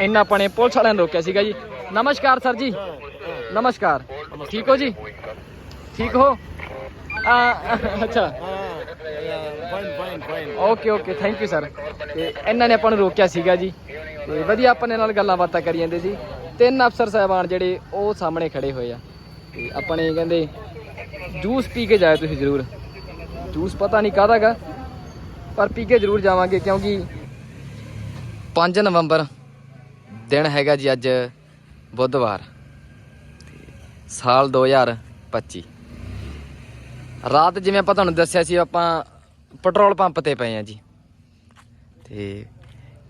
ਇੰਨਾ ਆਪਾਂ ਨੇ ਪੁਲਿਸ ਵਾਲਿਆਂ ਨੇ ਰੋਕਿਆ ਸੀਗਾ ਜੀ। ਨਮਸਕਾਰ, ਸਰ ਜੀ। ਨਮਸਕਾਰ। ਠੀਕ ਹੋ ਜੀ? ਠੀਕ ਹੋ? ਆ, ਅੱਛਾ। Okay okay. Thank you sir ਤੇ ਇਹਨਾਂ ਨੇ ਆਪਾਂ ਨੂੰ ਰੋਕਿਆ ਸੀਗਾ ਜੀ। ਤੇ ਵਧੀਆ ਆਪਾਂ ਨੇ ਨਾਲ ਗੱਲਾਂ ਬਾਤਾਂ ਕਰੀ ਜਾਂਦੇ ਸੀ। ਤਿੰਨ ਅਫਸਰ ਸਾਹਿਬਾਨ ਜਿਹੜੇ, ਉਹ ਸਾਹਮਣੇ ਖੜੇ ਹੋਏ ਆ। ਤੇ ਆਪਾਂ ਨੇ ਕਹਿੰਦੇ, ਜੂਸ ਪੀ ਕੇ ਜਾਇਓ ਤੁਸੀਂ ਜ਼ਰੂਰ। ਜੂਸ ਪਤਾ ਨਹੀਂ ਕਾਹਦਾ ਗਾ, ਪਰ ਪੀ ਕੇ ਜ਼ਰੂਰ ਜਾਵਾਂਗੇ ਕਿਉਂਕਿ 5 ਨਵੰਬਰ ਦਿਨ ਹੈਗਾ ਜੀ ਅੱਜ ਬੁੱਧਵਾਰ ਤੇ ਸਾਲ 2025 ਰਾਤ ਜਿਵੇਂ ਆਪਾਂ ਤੁਹਾਨੂੰ ਦੱਸਿਆ ਸੀ, ਆਪਾਂ ਪੈਟਰੋਲ ਪੰਪ ਤੇ ਪਏ ਆ ਜੀ। ਤੇ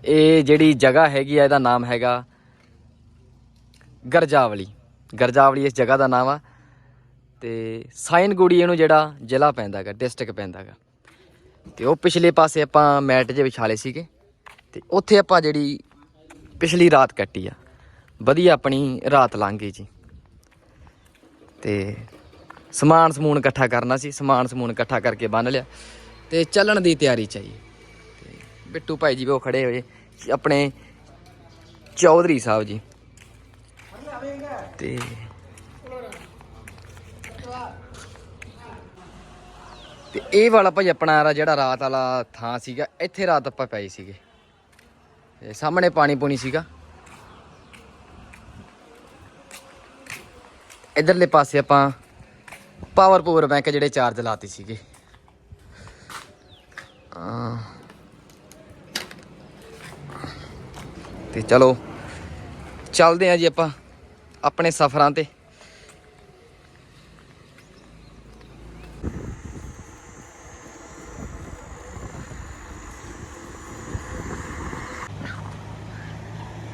ਇਹ ਜਿਹੜੀ ਜਗ੍ਹਾ ਹੈਗੀ ਆ, ਇਹਦਾ ਨਾਮ ਹੈਗਾ ਗਰਜਾਵਲੀ। ਗਰਜਾਵਲੀ ਇਸ ਜਗ੍ਹਾ ਦਾ ਨਾਮ ਆ। ਤੇ ਸਾਈਨਗੁੜੀ ਇਹਨੂੰ ਜਿਹੜਾ ਜ਼ਿਲ੍ਹਾ ਪੈਂਦਾਗਾ, ਡਿਸਟ੍ਰਿਕਟ ਪੈਂਦਾਗਾ। ਤੇ ਉਹ ਪਿਛਲੇ ਪਾਸੇ ਆਪਾਂ ਮੈਟ ਜੇ ਵਿਛਾਲੇ ਸੀਗੇ। ਤੇ ਉੱਥੇ ਆਪਾਂ ਜਿਹੜੀ ਪਿਛਲੀ ਰਾਤ ਕੱਟੀ ਆ। ਵਧੀਆ ਆਪਣੀ ਰਾਤ ਲੰਘ ਗਈ ਜੀ। ਤੇ ਸਮਾਨ ਸਮੂਨ ਇਕੱਠਾ ਕਰਨਾ ਸੀ, ਸਮਾਨ ਸਮੂਨ ਇਕੱਠਾ ਕਰਕੇ ਬੰਨ ਲਿਆ। ਤੇ ਚੱਲਣ ਦੀ ਤਿਆਰੀ ਚਾਹੀਏ ਤੇ ਬਿੱਟੂ ਭਾਈ ਜੀ ਵੀ ਉਹ ਖੜੇ ਹੋਏ, ਆਪਣੇ ਚੌਧਰੀ ਸਾਹਿਬ ਜੀ। ਤੇ ਤੇ ਇਹ ਵਾਲਾ ਭਾਈ ਆਪਣਾ ਜਿਹੜਾ ਰਾਤ ਵਾਲਾ ਥਾਂ ਸੀਗਾ, ਇੱਥੇ ਰਾਤ ਆਪਾਂ ਪਏ ਸੀਗੇ। ਤੇ ਸਾਹਮਣੇ ਪਾਣੀ ਪੂਣੀ ਸੀਗਾ। ਇਧਰਲੇ ਪਾਸੇ ਆਪਾਂ ਪਾਵਰ ਪਾਵਰ ਬੈਂਕ ਜਿਹੜੇ ਚਾਰਜ ਲਾਤੇ ਸੀਗੇ। ਅਮ ਤੇ ਚਲੋ, ਚੱਲਦੇ ਆ ਜੀ ਆਪਾਂ ਆਪਣੇ ਸਫ਼ਰਾਂ ਤੇ।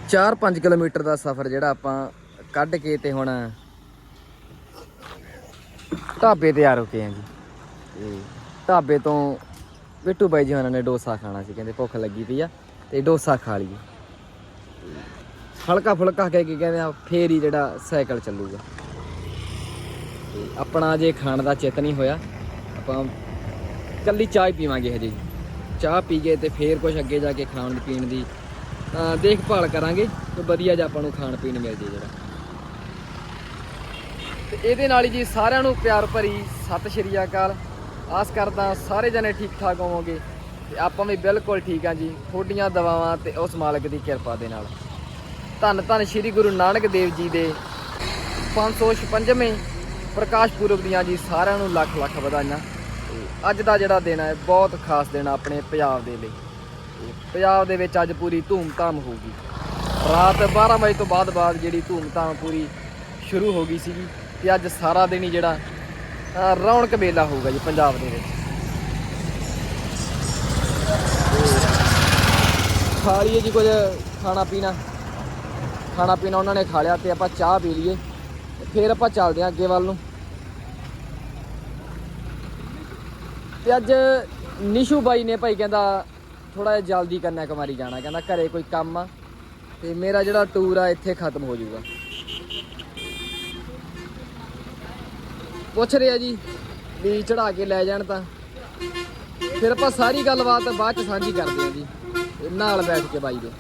ਚਾਰ 5 ਕਿਲੋਮੀਟਰ ਦਾ ਸਫ਼ਰ ਜਿਹੜਾ ਆਪਾਂ ਕੱਢ ਕੇ ਤੇ ਹੁਣ ਢਾਬੇ ਤੇ ਆ ਰੁਕੇ ਆ ਜੀ। ਤੇ ਢਾਬੇ ਤੋਂ ਬਿੱਟੂ ਬਾਈ ਜੀ ਉਹਨਾਂ ਨੇ ਡੋਸਾ ਖਾਣਾ ਸੀ, ਕਹਿੰਦੇ ਭੁੱਖ ਲੱਗੀ ਪਈ ਆ ਤੇ ਡੋਸਾ ਖਾ ਲਈਏ। ਹਲਕਾ ਫੁਲਕਾ ਕਹਿ ਕੇ ਕਹਿੰਦੇ ਆ, ਫੇਰ ਹੀ ਜਿਹੜਾ ਸਾਈਕਲ ਚੱਲੂਗਾ। ਤੇ ਆਪਣਾ ਜੇ ਖਾਣ ਦਾ ਚਿੱਤ ਨਹੀਂ ਹੋਇਆ। ਆਪਾਂ ਕੱਲੀ ਚਾਹ ਹੀ ਪੀਵਾਂਗੇ ਹਜੇ ਚਾਹ ਪੀ ਕੇ ਤੇ ਫੇਰ ਕੁਝ ਅੱਗੇ ਜਾ ਕੇ ਖਾਣ ਪੀਣ ਦੀ ਦੇਖਭਾਲ ਕਰਾਂਗੇ ਤੇ ਵਧੀਆ ਜਿਹਾ ਆਪਾਂ ਨੂੰ ਖਾਣ ਪੀਣ ਮਿਲ ਜੇ ਜਿਹੜਾ। ਤੇ ਇਹਦੇ ਨਾਲ ਹੀ ਜੀ ਸਾਰਿਆਂ ਨੂੰ ਪਿਆਰ ਭਰੀ ਸਤਿ ਸ਼੍ਰੀ ਅਕਾਲ। ਆਸ ਕਰਦਾ ਸਾਰੇ ਜਣੇ ਠੀਕ ਠਾਕ ਹੋਵੋਗੇ ਤੇ ਆਪਾਂ ਵੀ ਬਿਲਕੁਲ ਠੀਕ ਆ ਜੀ। ਤੁਹਾਡੀਆਂ ਦਵਾਵਾਂ ਤੇ ਉਸ ਮਾਲਕ ਦੀ ਕਿਰਪਾ ਦੇ ਨਾਲ। ਧੰਨ ਧੰਨ ਸ਼੍ਰੀ ਗੁਰੂ ਨਾਨਕ ਦੇਵ ਜੀ ਦੇ 556ਵੇਂ ਪ੍ਰਕਾਸ਼ ਪੁਰਬ ਦੀਆਂ ਜੀ ਸਾਰਿਆਂ ਨੂੰ ਲੱਖ ਲੱਖ ਵਧਾਈਆਂ। ਅੱਜ ਦਾ ਜਿਹੜਾ ਦਿਨ ਹੈ, ਬਹੁਤ ਖਾਸ ਦਿਨ ਆਪਣੇ ਪੰਜਾਬ ਦੇ ਲਈ। ਪੰਜਾਬ ਦੇ ਵਿੱਚ ਅੱਜ ਪੂਰੀ ਧੂਮ-ਧਾਮ ਹੋਊਗੀ ਰਾਤ 12 ਵਜੇ ਤੋਂ ਬਾਅਦ ਬਾਅਦ ਜਿਹੜੀ ਧੂਮ-ਧਾਮ ਪੂਰੀ ਸ਼ੁਰੂ ਹੋ ਗਈ ਸੀਗੀ ਤੇ ਅੱਜ ਸਾਰਾ ਦਿਨ ਹੀ ਜਿਹੜਾ ਰੌਣਕ ਮੇਲਾ ਹੋਊਗਾ ਜੀ ਪੰਜਾਬ ਦੇ ਵਿੱਚ। ਖਾ ਲਈਏ ਜੀ ਕੁਝ ਖਾਣਾ ਪੀਣਾ ਖਾਣਾ ਪੀਣਾ ਉਹਨਾਂ ਨੇ ਖਾ ਲਿਆ ਤੇ ਆਪਾਂ ਚਾਹ ਪੀ ਲਈਏ ਫਿਰ ਆਪਾਂ ਚੱਲਦੇ ਹਾਂ ਅੱਗੇ ਵੱਲ ਨੂੰ। ਤੇ ਅੱਜ ਨਿਸ਼ੂ ਬਾਈ ਨੇ ਭਾਈ ਕਹਿੰਦਾ ਥੋੜਾ ਜਿਹਾ ਜਲਦੀ ਕੰਨਿਆ ਕੁਮਾਰੀ ਜਾਣਾ, ਕਹਿੰਦਾ ਘਰੇ ਕੋਈ ਕੰਮ ਆ, ਤੇ ਮੇਰਾ ਜਿਹੜਾ ਟੂਰ ਆ, ਇੱਥੇ ਖਤਮ ਹੋ ਜਾਊਗਾ। ਪੁੱਛ ਰਿਹਾ ਜੀ, ਵੀ ਚੜਾ ਕੇ ਲੈ ਜਾਣ ਤਾਂ। ਫਿਰ ਆਪਾਂ ਸਾਰੀ ਗੱਲਬਾਤ ਬਾਅਦ ਚ ਸਾਂਝੀ ਕਰਦੇ ਹਾਂ ਜੀ ਨਾਲ ਬੈਠ ਕੇ ਬਾਈ ਦੇ।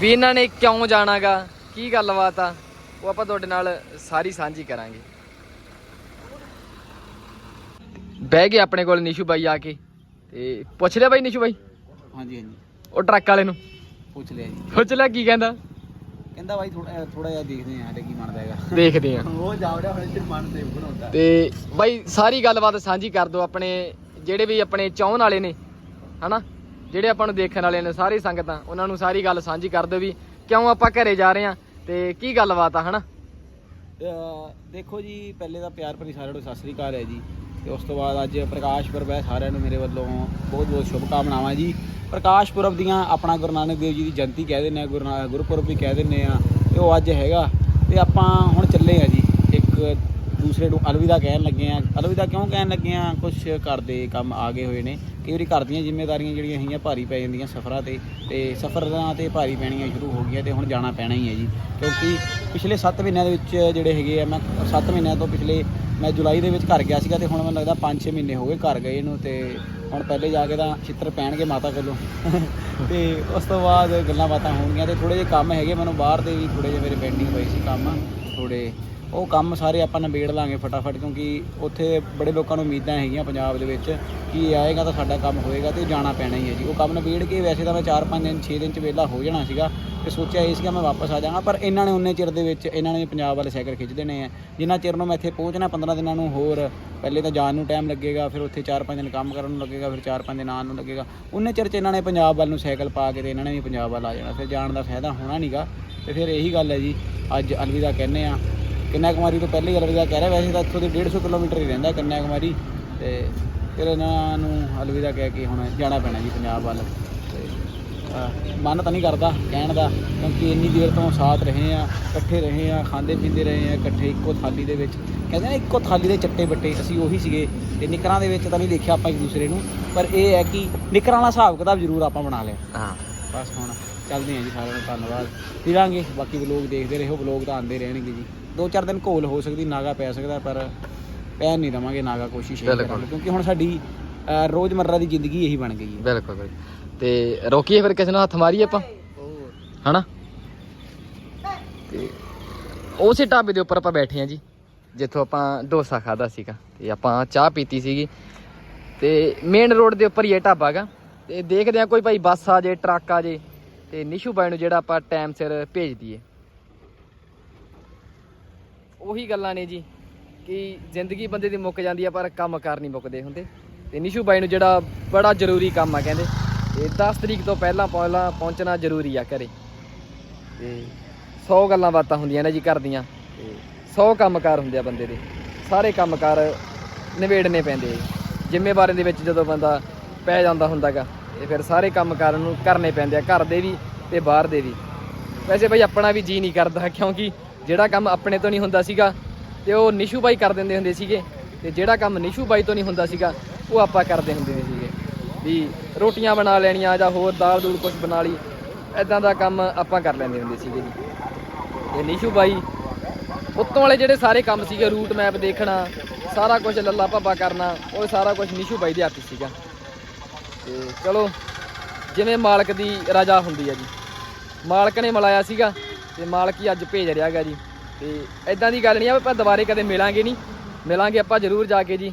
ਵੀ ਇਹਨਾਂ ਨੇ ਕਿਉਂ ਜਾਣਾਗਾ, ਕੀ ਗੱਲਬਾਤ ਆ, ਉਹ ਆਪਾਂ ਤੁਹਾਡੇ ਨਾਲ ਸਾਰੀ ਸਾਂਝੀ ਕਰਾਂਗੇ। ਬਹਿ ਗਏ ਆਪਣੇ ਕੋਲ ਨਿਸ਼ੂ ਬਾਈ ਆ ਕੇ ਤੇ ਪੁੱਛ ਲਿਆ ਬਾਈ ਨਿਸ਼ੂ ਬਾਈ? ਹਾਂਜੀ ਹਾਂਜੀ। ਉਹ ਟਰੱਕ ਵਾਲੇ ਨੂੰ? ਪੁੱਛ ਲਿਆ ਜੀ। ਪੁੱਛ ਲਿਆ ਕੀ ਕਹਿੰਦਾ? ਕਹਿੰਦਾ ਬਾਈ ਥੋੜਾ ਥੋੜਾ ਜਿਹਾ ਦੇਖਦੇ ਆ ਹਲੇ ਕੀ ਬਣਦਾ ਹੈਗਾ। ਦੇਖਦੇ ਆ ਉਹ ਜਾਵੜਿਆ ਹੁਣ ਤੇ ਮਨ ਤੇ ਬਣਾਉਂਦਾ ਤੇ ਬਾਈ ਸਾਰੀ ਗੱਲਬਾਤ ਸਾਂਝੀ ਕਰ ਦਿਓ ਆਪਣੇ ਜਿਹੜੇ ਵੀ ਆਪਣੇ ਚਾਹਣ ਵਾਲੇ ਨੇ ਹਨਾ? ਜਿਹੜੇ ਆਪਾਂ ਨੂੰ ਦੇਖਣ ਵਾਲੇ ਨੇ ਸਾਰੀ ਸੰਗਤਾਂ ਉਹਨਾਂ ਨੂੰ ਸਾਰੀ ਗੱਲ ਸਾਂਝੀ ਕਰ ਦਿਓ ਵੀ ਕਿਉਂ ਆਪਾਂ ਘਰੇ ਜਾ ਰਹੇ ਆ ਤੇ ਕੀ ਗੱਲਬਾਤ ਆ ਹਨਾ? ਦੇਖੋ ਜੀ ਪਹਿਲੇ ਤਾਂ ਪਿਆਰ ਭਰੀ ਸਾਰਿਆਂ ਨੂੰ ਸਤਿ ਸ੍ਰੀ ਅਕਾਲ ਹੈ ਜੀ। ਤੇ ਉਸ ਤੋਂ ਬਾਅਦ ਅੱਜ ਪ੍ਰਕਾਸ਼ ਪੁਰਬ ਹੈ, ਸਾਰਿਆਂ ਨੂੰ ਮੇਰੇ ਵੱਲੋਂ ਬਹੁਤ ਬਹੁਤ ਸ਼ੁਭ ਕਾਮਨਾਵਾਂ ਜੀ। ਪ੍ਰਕਾਸ਼ ਪੁਰਬ ਦੀਆਂ ਆਪਣਾ ਗੁਰੂ ਨਾਨਕ ਦੇਵ ਜੀ ਦੀ ਜਯੰਤੀ ਕਹਿ ਦਿੰਦੇ ਆ ਗੁਰੂ ਨਾ- ਗੁਰਪੁਰਬ ਵੀ ਕਹਿ ਦਿੰਦੇ ਆ ਤੇ ਉਹ ਅੱਜ ਹੈਗਾ। ਤੇ ਆਪਾਂ ਹੁਣ ਚੱਲੇ ਆ ਜੀ, ਇੱਕ ਦੂਸਰੇ ਨੂੰ ਅਲਵਿਦਾ ਕਹਿਣ ਲੱਗੇ ਆ ਅਲਵਿਦਾ ਕਿਉਂ ਕਹਿਣ ਲੱਗੇ ਆ ਕੁਝ ਘਰ ਦੇ ਕੰਮ ਆ ਗਏ ਹੋਏ ਨੇ। ਕਈ ਵਾਰੀ ਘਰ ਦੀਆਂ ਜ਼ਿੰਮੇਵਾਰੀਆਂ ਜਿਹੜੀਆਂ ਹੈਗੀਆਂ ਭਾਰੀ ਪੈ ਜਾਂਦੀਆਂ ਸਫ਼ਰਾਂ ਤੇ ਤੇ ਸਫ਼ਰਾਂ ਤੇ ਭਾਰੀ ਪੈਣੀਆਂ ਸ਼ੁਰੂ ਹੋ ਗਈਆਂ ਤੇ ਹੁਣ ਜਾਣਾ ਪੈਣਾ ਹੀ ਹੈ ਜੀ। ਕਿਉਂਕਿ ਪਿਛਲੇ 7 ਮਹੀਨਿਆਂ ਦੇ ਵਿੱਚ ਜਿਹੜੇ ਹੈਗੇ ਆ, ਮੈਂ 7 ਮਹੀਨਿਆਂ ਤੋਂ ਪਿਛਲੇ ਮੈਂ ਜੁਲਾਈ ਦੇ ਵਿੱਚ ਘਰ ਗਿਆ ਸੀਗਾ ਤੇ ਹੁਣ ਮੈਨੂੰ ਲੱਗਦਾ 5-6 ਮਹੀਨੇ ਹੋ ਗਏ ਘਰ ਗਏ ਨੂੰ ਤੇ ਹੁਣ ਪਹਿਲੇ ਜਾ ਕੇ ਤਾਂ ਛਿੱਤਰ ਪੈਣਗੇ ਮਾਤਾ ਕੋਲੋਂ। ਤੇ ਉਸ ਤੋਂ ਬਾਅਦ ਗੱਲਾਂ ਬਾਤਾਂ ਹੋਣਗੀਆਂ ਤੇ ਥੋੜੇ ਜਿਹੇ ਕੰਮ ਹੈਗੇ ਮੈਨੂੰ ਬਾਹਰ ਦੇ ਵੀ ਥੋੜੇ ਜਿਹੇ ਮੇਰੇ ਪੈਂਡਿੰਗ ਪਏ ਸੀ ਕੰਮ ਥੋੜੇ ਉਹ ਕੰਮ ਸਾਰੇ ਆਪਾਂ ਨਿਬੇੜ ਲਾਂਗੇ ਫਟਾਫਟ, ਕਿਉਂਕਿ ਉੱਥੇ ਬੜੇ ਲੋਕਾਂ ਨੂੰ ਉਮੀਦਾਂ ਹੈਗੀਆਂ ਪੰਜਾਬ ਦੇ ਵਿੱਚ ਕਿ ਇਹ ਆਏਗਾ ਤਾਂ ਸਾਡਾ ਕੰਮ ਹੋਏਗਾ ਤੇ ਜਾਣਾ ਪੈਣਾ ਹੀ ਹੈ ਜੀ। ਉਹ ਕੰਮ ਨਿਬੇੜ ਕੇ ਵੈਸੇ ਤਾਂ ਮੈਂ 4-5 ਦਿਨ 6 ਦਿਨ ਚ ਵਿਹਲਾ ਹੋ ਜਾਣਾ ਸੀਗਾ ਤੇ ਸੋਚਿਆ ਇਹ ਸੀਗਾ ਮੈਂ ਵਾਪਸ ਆ ਜਾਵਾਂਗਾ ਪਰ ਇਹਨਾਂ ਨੇ ਉਨੇ ਚਿਰ ਦੇ ਵਿੱਚ ਇਹਨਾਂ ਨੇ ਪੰਜਾਬ ਵਾਲੇ ਸਾਈਕਲ ਖਿੱਚ ਦੇਣੇ ਆ। ਜਿੰਨਾ ਚਿਰ ਨੂੰ ਮੈਂ ਇੱਥੇ ਪਹੁੰਚਣਾ 15 ਦਿਨਾਂ ਨੂੰ ਹੋਰ, ਪਹਿਲੇ ਤਾਂ ਜਾਣ ਨੂੰ ਟਾਈਮ ਲੱਗੇਗਾ, ਫਿਰ ਉੱਥੇ 4-5 ਦਿਨ ਕੰਮ ਕਰਨ ਨੂੰ ਲੱਗੇਗਾ, ਫਿਰ 4-5 ਦਿਨ ਆਉਣ ਨੂੰ ਲੱਗੇਗਾ। ਉਨੇ ਚਿਰ ਚ ਇਹਨਾਂ ਨੇ ਪੰਜਾਬ ਵੱਲ ਨੂੰ ਸਾਈਕਲ ਪਾ ਕੇ ਤੇ ਇਹਨਾਂ ਨੇ ਵੀ ਪੰਜਾਬ ਵੱਲ ਆ ਜਾਣਾ। ਫਿਰ ਜਾਣ ਦਾ ਫਾਇਦਾ ਹੋਣਾ ਨਹੀਂਗਾ ਤੇ ਫਿਰ ਇਹੀ ਗੱਲ ਹੈ ਜੀ, ਅੱਜ ਅਲਵਿਦਾ ਕਹਿੰਦੇ ਆ ਕੰਨਿਆ ਕੁਮਾਰੀ ਤੋਂ ਪਹਿਲੇ ਹੀ ਅਲਵਿਦਾ ਕਹਿ ਰਿਹਾ ਵੈਸੇ ਤਾਂ ਇੱਥੋਂ ਦੇ 150 ਕਿਲੋਮੀਟਰ ਹੀ ਰਹਿੰਦਾ ਕੰਨਿਆ ਕੁਮਾਰੀ ਤੇ ਫਿਰ ਇਹਨਾਂ ਨੂੰ ਅਲਵਿਦਾ ਕਹਿ ਕੇ ਹੁਣ ਜਾਣਾ ਪੈਣਾ ਜੀ ਪੰਜਾਬ ਵੱਲ। ਤੇ ਮਨ ਤਾਂ ਨਹੀਂ ਕਰਦਾ ਕਹਿਣ ਦਾ ਕਿਉਂਕਿ ਇੰਨੀ ਦੇਰ ਤੋਂ ਸਾਥ ਰਹੇ ਆ ਇਕੱਠੇ ਰਹੇ ਆ ਖਾਂਦੇ ਪੀਂਦੇ ਰਹੇ ਆ ਇਕੱਠੇ ਇੱਕੋ ਥਾਲੀ ਦੇ ਵਿੱਚ। ਕਹਿੰਦੇ ਨੇ ਇੱਕੋ ਥਾਲੀ ਦੇ ਚੱਟੇ ਬੱਟੇ ਅਸੀਂ ਉਹੀ ਸੀਗੇ ਤੇ ਨਿਕਰਾਂ ਦੇ ਵਿੱਚ ਤਾਂ ਨਹੀਂ ਦੇਖਿਆ ਆਪਾਂ ਇੱਕ ਦੂਸਰੇ ਨੂੰ ਪਰ ਇਹ ਹੈ ਕਿ ਨਿਕਰਾਂ ਵਾਲਾ ਹਿਸਾਬ ਕਿਤਾਬ ਜ਼ਰੂਰ ਆਪਾਂ ਬਣਾ ਲਿਆ। ਹਾਂ। ਬਸ ਹੁਣ ਚੱਲਦੇ ਹਾਂ ਜੀ ਸਾਰਿਆਂ ਨੂੰ ਧੰਨਵਾਦ। ਫਿਰਾਂਗੇ ਬਾਕੀ ਵਲੋਗ ਦੇਖਦੇ ਰਹੋ ਵਲੋਗ ਤਾਂ ਆਉਂਦੇ ਰਹਿਣਗੇ ਜੀ। ਦੋ ਚਾਰ ਦਿਨ ਘੋਲ ਹੋ ਸਕਦੀ ਨਾਗਾ ਪੈ ਸਕਦਾ ਪਰ ਪੈਣ ਨਹੀਂ ਦਵਾਂਗੇ ਨਾਗਾ ਕੋਸ਼ਿਸ਼ ਇਹ ਬਿਲਕੁਲ। ਕਰਾਂਗੇ ਕਿਉਂਕਿ ਹੁਣ ਸਾਡੀ ਅਹ, ਰੋਜ਼ਮਰਰਾ ਦੀ ਜ਼ਿੰਦਗੀ ਇਹੀ ਬਣ ਗਈ ਹੈ। ਬਿਲਕੁਲ ਬਿਲਕੁਲ ਤੇ ਰੋਕੀਏ ਫਿਰ ਕਿਸੇ ਨੂੰ ਹੱਥ ਮਾਰੀਏ ਆਪਾਂ? ਹਨਾ? ਤੇ ਉਸੇ ਢਾਬੇ ਦੇ ਉੱਪਰ ਆਪਾਂ ਬੈਠੇ ਆ ਜੀ ਜਿੱਥੋਂ ਆਪਾਂ ਡੋਸਾ ਖਾਦਾ ਸੀਗਾ ਤੇ ਆਪਾਂ ਚਾਹ ਪੀਤੀ ਸੀਗੀ। ਤੇ ਮੇਨ ਰੋਡ ਦੇ ਉੱਪਰ ਹੀ ਇਹ ਢਾਬਾ ਗਾ ਤੇ ਦੇਖਦੇ ਆ ਕੋਈ ਭਾਈ ਬੱਸ ਆ ਜੇ ਟਰੱਕ ਆ ਜੇ ਤੇ ਨਿਸ਼ੂ ਬਾਈ ਨੂੰ ਜਿਹੜਾ ਆਪਾਂ ਟਾਈਮ ਸਿਰ ਭੇਜ ਦਈਏ। ਉਹੀ ਗੱਲਾਂ ਨੇ ਜੀ ਕਿ ਜ਼ਿੰਦਗੀ ਬੰਦੇ ਦੀ ਮੁੱਕ ਜਾਂਦੀ ਆ, ਪਰ ਕੰਮ ਕਾਰ ਨਹੀਂ ਮੁੱਕਦੇ ਹੁੰਦੇ। ਤੇ ਨਿਸ਼ੂ ਬਾਈ ਨੂੰ ਜਿਹੜਾ ਬੜਾ ਜ਼ਰੂਰੀ ਕੰਮ ਆ ਕਹਿੰਦੇ। ਤੇ 10 ਤਰੀਕ ਤੋਂ ਪਹਿਲਾਂ ਪਹਿਲਾਂ ਪਹੁੰਚਣਾ ਜ਼ਰੂਰੀ ਆ ਘਰੇ। ਤੇ 100 ਗੱਲਾਂ ਬਾਤਾਂ ਹੁੰਦੀਆਂ ਨੇ ਜੀ ਘਰ ਦੀਆਂ। ਤੇ 100 ਕੰਮਕਾਰ ਹੁੰਦੇ ਆ ਬੰਦੇ ਦੇ। ਸਾਰੇ ਕੰਮਕਾਰ ਨਿਬੇੜਨੇ ਪੈਂਦੇ ਆ ਜ਼ਿੰਮੇਵਾਰੀ ਦੇ ਵਿੱਚ ਜਦੋਂ ਬੰਦਾ ਪੈ ਜਾਂਦਾ ਹੁੰਦਾਗਾ, ਤੇ ਫਿਰ ਸਾਰੇ ਕੰਮਕਾਰ ਨੂੰ ਕਰਨੇ ਪੈਂਦੇ ਆ, ਘਰ ਦੇ ਵੀ ਤੇ ਬਾਹਰ ਦੇ ਵੀ। ਵੈਸੇ ਭਾਈ ਆਪਣਾ ਵੀ ਜੀ ਨਹੀਂ ਕਰਦਾ, ਕਿਉਂਕਿ ਜਿਹੜਾ ਕੰਮ ਆਪਣੇ ਤੋਂ ਨਹੀਂ ਹੁੰਦਾ ਸੀਗਾ ਤੇ ਉਹ ਨਿਸ਼ੂ ਬਾਈ ਕਰ ਦਿੰਦੇ ਹੁੰਦੇ ਸੀਗੇ ਤੇ ਜਿਹੜਾ ਕੰਮ ਨਿਸ਼ੂ ਬਾਈ ਤੋਂ ਨਹੀਂ ਹੁੰਦਾ ਸੀਗਾ, ਉਹ ਆਪਾਂ ਕਰਦੇ ਹੁੰਦੇ ਸੀਗੇ। ਵੀ ਰੋਟੀਆਂ ਬਣਾ ਲੈਣੀਆਂ ਜਾਂ ਹੋਰ ਦਾਲ ਦੂਲ ਕੁਝ ਬਣਾ ਲਈ ਐਦਾਂ ਦਾ ਕੰਮ ਆਪਾਂ ਕਰ ਲੈਂਦੇ ਹੁੰਦੇ ਸੀਗੇ ਜੀ। ਤੇ ਨਿਸ਼ੂ ਬਾਈ ਉੱਤੋਂ ਵਾਲੇ ਜਿਹੜੇ ਸਾਰੇ ਕੰਮ ਸੀਗੇ ਰੂਟ ਮੈਪ ਦੇਖਣਾ, ਸਾਰਾ ਕੁਝ ਲੱਲਾ ਭੱਬਾ ਕਰਨਾ, ਉਹ ਸਾਰਾ ਕੁਝ ਨਿਸ਼ੂ ਬਾਈ ਦੇ ਹੱਥ ਸੀਗਾ। ਤੇ ਚਲੋ, ਜਿਵੇਂ ਮਾਲਕ ਦੀ ਰਾਜਾ ਹੁੰਦੀ ਹੈ ਜੀ। ਮਾਲਕ ਨੇ ਮਿਲਾਇਆ ਸੀਗਾ ਤੇ ਮਾਲਕ ਹੀ ਅੱਜ ਭੇਜ ਰਿਹਾ ਗਾ ਜੀ। ਤੇ ਐਦਾਂ ਦੀ ਗੱਲ ਨਹੀਂ ਆ ਵੀ ਆਪਾਂ ਦੁਬਾਰੇ ਕਦੇ ਮਿਲਾਂਗੇ ਨਹੀਂ। ਮਿਲਾਂਗੇ ਆਪਾਂ ਜ਼ਰੂਰ ਜਾ ਕੇ ਜੀ।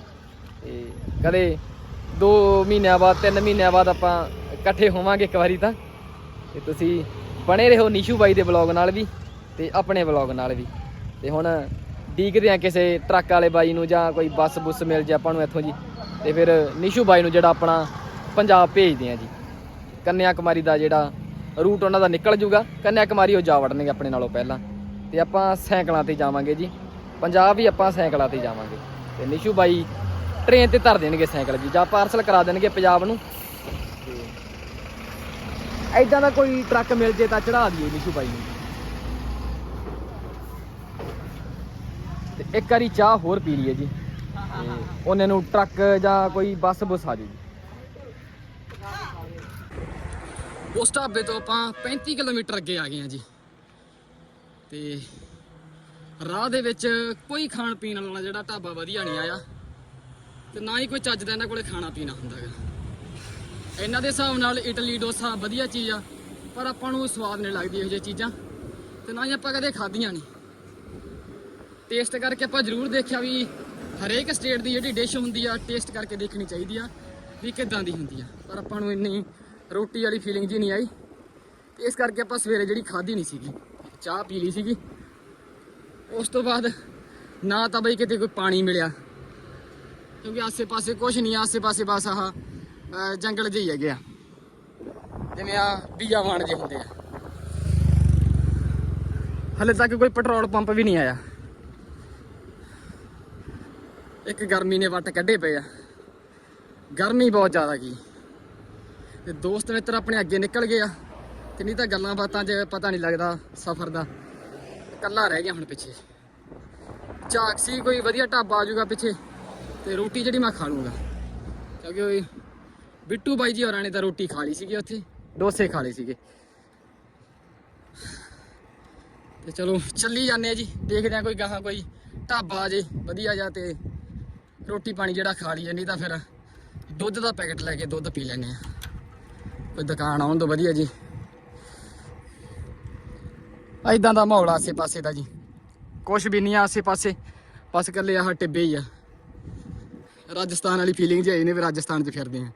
ਤੇ ਕਦੇ 2 ਮਹੀਨਿਆਂ ਬਾਅਦ 3 ਮਹੀਨਿਆਂ ਬਾਅਦ ਆਪਾਂ ਇਕੱਠੇ ਹੋਵਾਂਗੇ ਇੱਕ ਵਾਰੀ ਤਾਂ। ਤੇ ਤੁਸੀਂ ਬਣੇ ਰਹੋ ਨਿਸ਼ੂ ਬਾਈ ਦੇ ਵਲੌਗ ਨਾਲ ਵੀ ਤੇ ਆਪਣੇ ਵਲੌਗ ਨਾਲ ਵੀ। ਤੇ ਹੁਣ ਡੀਕਦੇ ਆ ਕਿਸੇ ਟਰੱਕ ਵਾਲੇ ਬਾਈ ਨੂੰ ਜਾਂ ਕੋਈ ਬੱਸ ਬੁੱਸ ਮਿਲ ਜੇ ਆਪਾਂ ਨੂੰ ਇੱਥੋਂ ਜੀ। ਤੇ ਫਿਰ ਨਿਸ਼ੂ ਬਾਈ ਨੂੰ ਜਿਹੜਾ ਆਪਣਾ ਪੰਜਾਬ ਭੇਜਦੇ ਆ ਜੀ। ਕੰਨਿਆ ਕੁਮਾਰੀ ਦਾ ਜਿਹੜਾ ਰੂਟ ਉਹਨਾਂ ਦਾ ਨਿਕਲ ਜੂਗਾ। ਕੰਨਿਆ ਕੁਮਾਰੀ ਉਹ ਜਾ ਵੜਨਗੇ ਆਪਣੇ ਨਾਲੋਂ ਪਹਿਲਾਂ। ਤੇ ਆਪਾਂ ਸਾਈਕਲਾਂ ਤੇ ਜਾਵਾਂਗੇ ਜੀ। ਪੰਜਾਬ ਵੀ ਆਪਾਂ ਸਾਈਕਲਾਂ ਤੇ ਜਾਵਾਂਗੇ। ਤੇ ਨਿਸ਼ੂ ਬਾਈ ਟ੍ਰੇਨ ਤੇ ਧਰ ਦੇਣਗੇ ਸਾਈਕਲ ਜੀ। ਜਾਂ ਪਾਰਸਲ ਕਰਾ ਦੇਣਗੇ ਪੰਜਾਬ ਨੂੰ। ਤੇ ਐਦਾਂ ਦਾ ਕੋਈ ਟਰੱਕ ਮਿਲ ਜੇ ਤਾਂ ਚੜਾ ਦਈਏ ਨਿਸ਼ੂ ਬਾਈ ਨੂੰ। ਤੇ ਇੱਕ ਵਾਰੀ ਚਾਹ ਹੋਰ ਪੀ ਲਈਏ ਜੀ। ਉਹਨੇ ਨੂੰ ਟਰੱਕ ਜਾਂ ਕੋਈ ਬੱਸ ਬੁਸ ਆ ਜੇ ਜੀ। ਉਸ ਢਾਬੇ ਤੋਂ ਆਪਾਂ 35 ਕਿਲੋਮੀਟਰ ਅੱਗੇ ਆ ਗਏ ਆ ਜੀ। ਤੇ ਰਾਹ ਦੇ ਵਿੱਚ ਕੋਈ ਖਾਣ ਪੀਣ ਵਾਲਾ ਜਿਹੜਾ ਢਾਬਾ ਵਧੀਆ ਨਹੀਂ ਆਇਆ ਤੇ ਨਾ ਹੀ ਕੋਈ ਚੱਜ ਦਾ ਇਹਨਾਂ ਕੋਲੇ ਖਾਣਾ ਪੀਣਾ ਹੁੰਦਾ ਹੈਗਾ। ਇਹਨਾਂ ਦੇ ਹਿਸਾਬ ਨਾਲ ਇਟਲੀ, ਡੋਸਾ ਵਧੀਆ ਚੀਜ਼ ਆ, ਪਰ ਆਪਾਂ ਨੂੰ ਸਵਾਦ ਨਹੀਂ ਲੱਗਦੀ ਇਹੋ ਜਿਹੀਆਂ ਚੀਜ਼ਾਂ। ਤੇ ਨਾ ਹੀ ਆਪਾਂ ਕਦੇ ਖਾਧੀਆਂ ਨਹੀਂ। ਟੇਸਟ ਕਰਕੇ ਆਪਾਂ ਜ਼ਰੂਰ ਦੇਖਿਆ ਵੀ ਹਰੇਕ ਸਟੇਟ ਦੀ ਜਿਹੜੀ ਡਿਸ਼ ਹੁੰਦੀ ਆ, ਟੇਸਟ ਕਰਕੇ ਦੇਖਣੀ ਚਾਹੀਦੀ ਆ ਵੀ ਕਿੱਦਾਂ ਦੀ ਹੁੰਦੀ ਆ। ਪਰ ਆਪਾਂ ਨੂੰ ਇੰਨੀ ਰੋਟੀ ਵਾਲੀ ਫੀਲਿੰਗ ਜੀ ਨਹੀਂ ਆਈ। ਇਸ ਕਰਕੇ ਆਪਾਂ ਸਵੇਰੇ ਜਿਹੜੀ ਖਾਧੀ ਨਹੀਂ ਸੀਗੀ, ਚਾਹ ਪੀ ਲਈ ਸੀਗੀ। ਉਸ ਤੋਂ ਬਾਅਦ ਨਾ ਤਾਂ ਬਈ ਕਿਤੇ ਕੋਈ ਪਾਣੀ ਮਿਲਿਆ, ਕਿਉਂਕਿ ਆਸੇ-ਪਾਸੇ ਕੁਝ ਨਹੀਂ, ਆਸੇ-ਪਾਸੇ ਬਸ ਆਹ ਜੰਗਲ ਜਿਹੀ ਹੈਗੇ ਆ। ਜਿਵੇਂ ਆ ਬੀਆ ਵਾਣ ਜੇ ਹੁੰਦੇ ਆ। ਹਲੇ ਤੱਕ ਕੋਈ ਪੈਟਰੋਲ ਪੰਪ ਵੀ ਨਹੀਂ ਆਇਆ। ਇੱਕ ਗਰਮੀ ਨੇ ਵੱਟ ਕੱਢੇ ਪਏ ਆ। ਗਰਮੀ ਬਹੁਤ ਜ਼ਿਆਦਾ ਕੀ। ਤੇ ਦੋਸਤ ਮਿੱਤਰ ਆਪਣੇ ਅੱਗੇ ਨਿਕਲ ਗਏ ਆ। ਤੇ ਨਹੀਂ ਤਾਂ ਗੱਲਾਂ ਬਾਤਾਂ 'ਚ ਪਤਾ ਨਹੀਂ ਲੱਗਦਾ ਸਫ਼ਰ ਦਾ। ਇਕੱਲਾ ਰਹਿ ਗਿਆ ਹੁਣ ਪਿੱਛੇ। ਝਾਕ ਸੀ, ਕੋਈ ਵਧੀਆ ਢਾਬਾ ਆ ਜਾਊਗਾ ਪਿੱਛੇ ਤੇ ਰੋਟੀ ਜਿਹੜੀ ਮੈਂ ਖਾ ਲੂੰਗਾ। ਕਿਉਂਕਿ ਬਿੱਟੂ ਬਾਈ ਜੀ ਹੋਰਾਂ ਨੇ ਤਾਂ ਰੋਟੀ ਖਾ ਲਈ ਸੀਗੀ ਉੱਥੇ, ਡੋਸੇ ਖਾ ਲਏ ਸੀਗੇ। ਤੇ ਚਲੋ, ਚੱਲੀ ਜਾਂਦੇ ਆ ਜੀ। ਦੇਖਦੇ ਆ ਕੋਈ ਗਾਹਾਂ ਕੋਈ ਢਾਬਾ ਆ ਜੇ, ਵਧੀਆ ਜਾ ਤੇ ਰੋਟੀ ਪਾਣੀ ਜਿਹੜਾ ਖਾ ਲਈਏ, ਨਹੀਂ ਤਾਂ ਫਿਰ ਦੁੱਧ ਦਾ ਪੈਕੇਟ ਲੈ ਕੇ ਦੁੱਧ ਪੀ ਲੈਨੇ ਆ। ਕੋਈ ਦੁਕਾਨ ਆਉਣ ਤੋਂ ਵਧੀਆ ਜੀ। ਐਦਾਂ ਦਾ ਮਾਹੌਲ ਆਸੇ ਪਾਸੇ ਦਾ ਜੀ। ਕੁਛ ਵੀ ਨਹੀਂ ਆਸੇ ਪਾਸੇ ਬਸ ਇਕੱਲੇ ਆਹ ਟਿੱਬੇ ਹੀ ਆ। ਰਾਜਸਥਾਨ ਵਾਲੀ ਫੀਲਿੰਗ ਜਿਹੀ ਨੇ ਵੀ ਰਾਜਸਥਾਨ 'ਚ ਫਿਰਦੇ ਆ।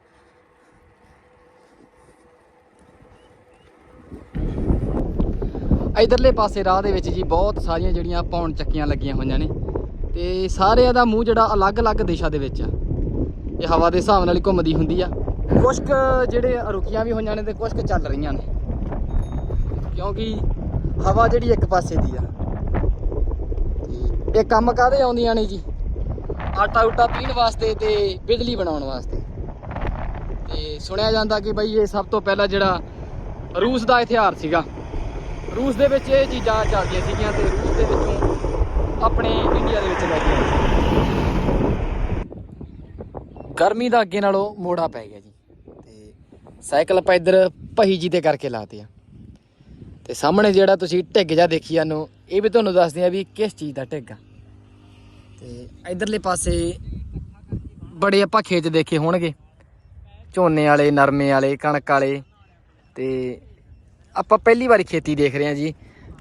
ਇਧਰਲੇ ਪਾਸੇ ਰਾਹ ਦੇ ਵਿੱਚ ਜੀ ਬਹੁਤ ਸਾਰੀਆਂ ਜਿਹੜੀਆਂ ਪੌਣ ਚੱਕੀਆਂ ਲੱਗੀਆਂ ਹੋਈਆਂ ਨੇ ਤੇ ਸਾਰਿਆਂ ਦਾ ਮੂੰਹ ਜਿਹੜਾ ਅਲੱਗ-ਅਲੱਗ ਦਿਸ਼ਾ ਦੇ ਵਿੱਚ ਆ। ਇਹ ਹਵਾ ਦੇ ਹਿਸਾਬ ਨਾਲ ਹੀ ਘੁੰਮਦੀ ਹੁੰਦੀ ਆ। ਕੁਝ ਕੁ ਜਿਹੜੇ ਰੁਕੀਆਂ ਵੀ ਹੋਈਆਂ ਨੇ ਤੇ ਕੁਝ ਕੁ ਚੱਲ ਰਹੀਆਂ ਨੇ। ਕਿਉਂਕਿ ਹਵਾ ਜਿਹੜੀ ਇੱਕ ਪਾਸੇ ਦੀ ਆ। ਤੇ ਇਹ ਕੰਮ ਕਾਦੇ ਆਉਂਦੀਆਂ ਨੇ ਜੀ? ਆਟਾ ਉਟਾ ਪੀਣ ਵਾਸਤੇ ਤੇ ਬਿਜਲੀ ਬਣਾਉਣ ਵਾਸਤੇ। ਤੇ ਸੁਣਿਆ ਜਾਂਦਾ ਕਿ ਬਈ ਇਹ ਸਭ ਤੋਂ ਪਹਿਲਾਂ ਜਿਹੜਾ ਰੂਸ ਦਾ ਹਥਿਆਰ ਸੀਗਾ। ਰੂਸ ਦੇ ਵਿੱਚ ਇਹ ਚੀਜ਼ਾਂ ਚੱਲਦੀਆਂ ਸੀਗੀਆਂ ਤੇ ਰੂਸ ਦੇ ਵਿੱਚੋਂ ਆਪਣੇ ਇੰਡੀਆ ਦੇ ਵਿੱਚ ਲੈ ਕੇ ਆਏ ਸੀ। ਗਰਮੀ ਦਾ ਅੱਗੇ ਨਾਲੋਂ ਮੋੜਾ ਪੈ ਗਿਆ ਜੀ। ਸਾਈਕਲ ਆਪਾਂ ਇੱਧਰ ਭਹੀ ਜੀ ਦੇ ਕਰਕੇ ਲਾਤੇ ਆ। ਤੇ ਸਾਹਮਣੇ ਜਿਹੜਾ ਤੁਸੀਂ ਢਿੱਗ ਜਾ ਦੇਖੀ ਜਾਨੋ ਇਹ ਵੀ ਤੁਹਾਨੂੰ ਦੱਸਦੇ ਆ ਵੀ ਕਿਸ ਚੀਜ਼ ਦਾ ਢਿੱਗ ਆ। ਤੇ ਇਧਰਲੇ ਪਾਸੇ ਬੜੇ ਆਪਾਂ ਖੇਤ ਦੇਖੇ ਹੋਣਗੇ। ਝੋਨੇ ਵਾਲੇ, ਨਰਮੇ ਵਾਲੇ, ਕਣਕ ਵਾਲੇ। ਤੇ ਆਪਾਂ ਪਹਿਲੀ ਵਾਰੀ ਖੇਤੀ ਦੇਖ ਰਹੇ ਹਾਂ ਜੀ,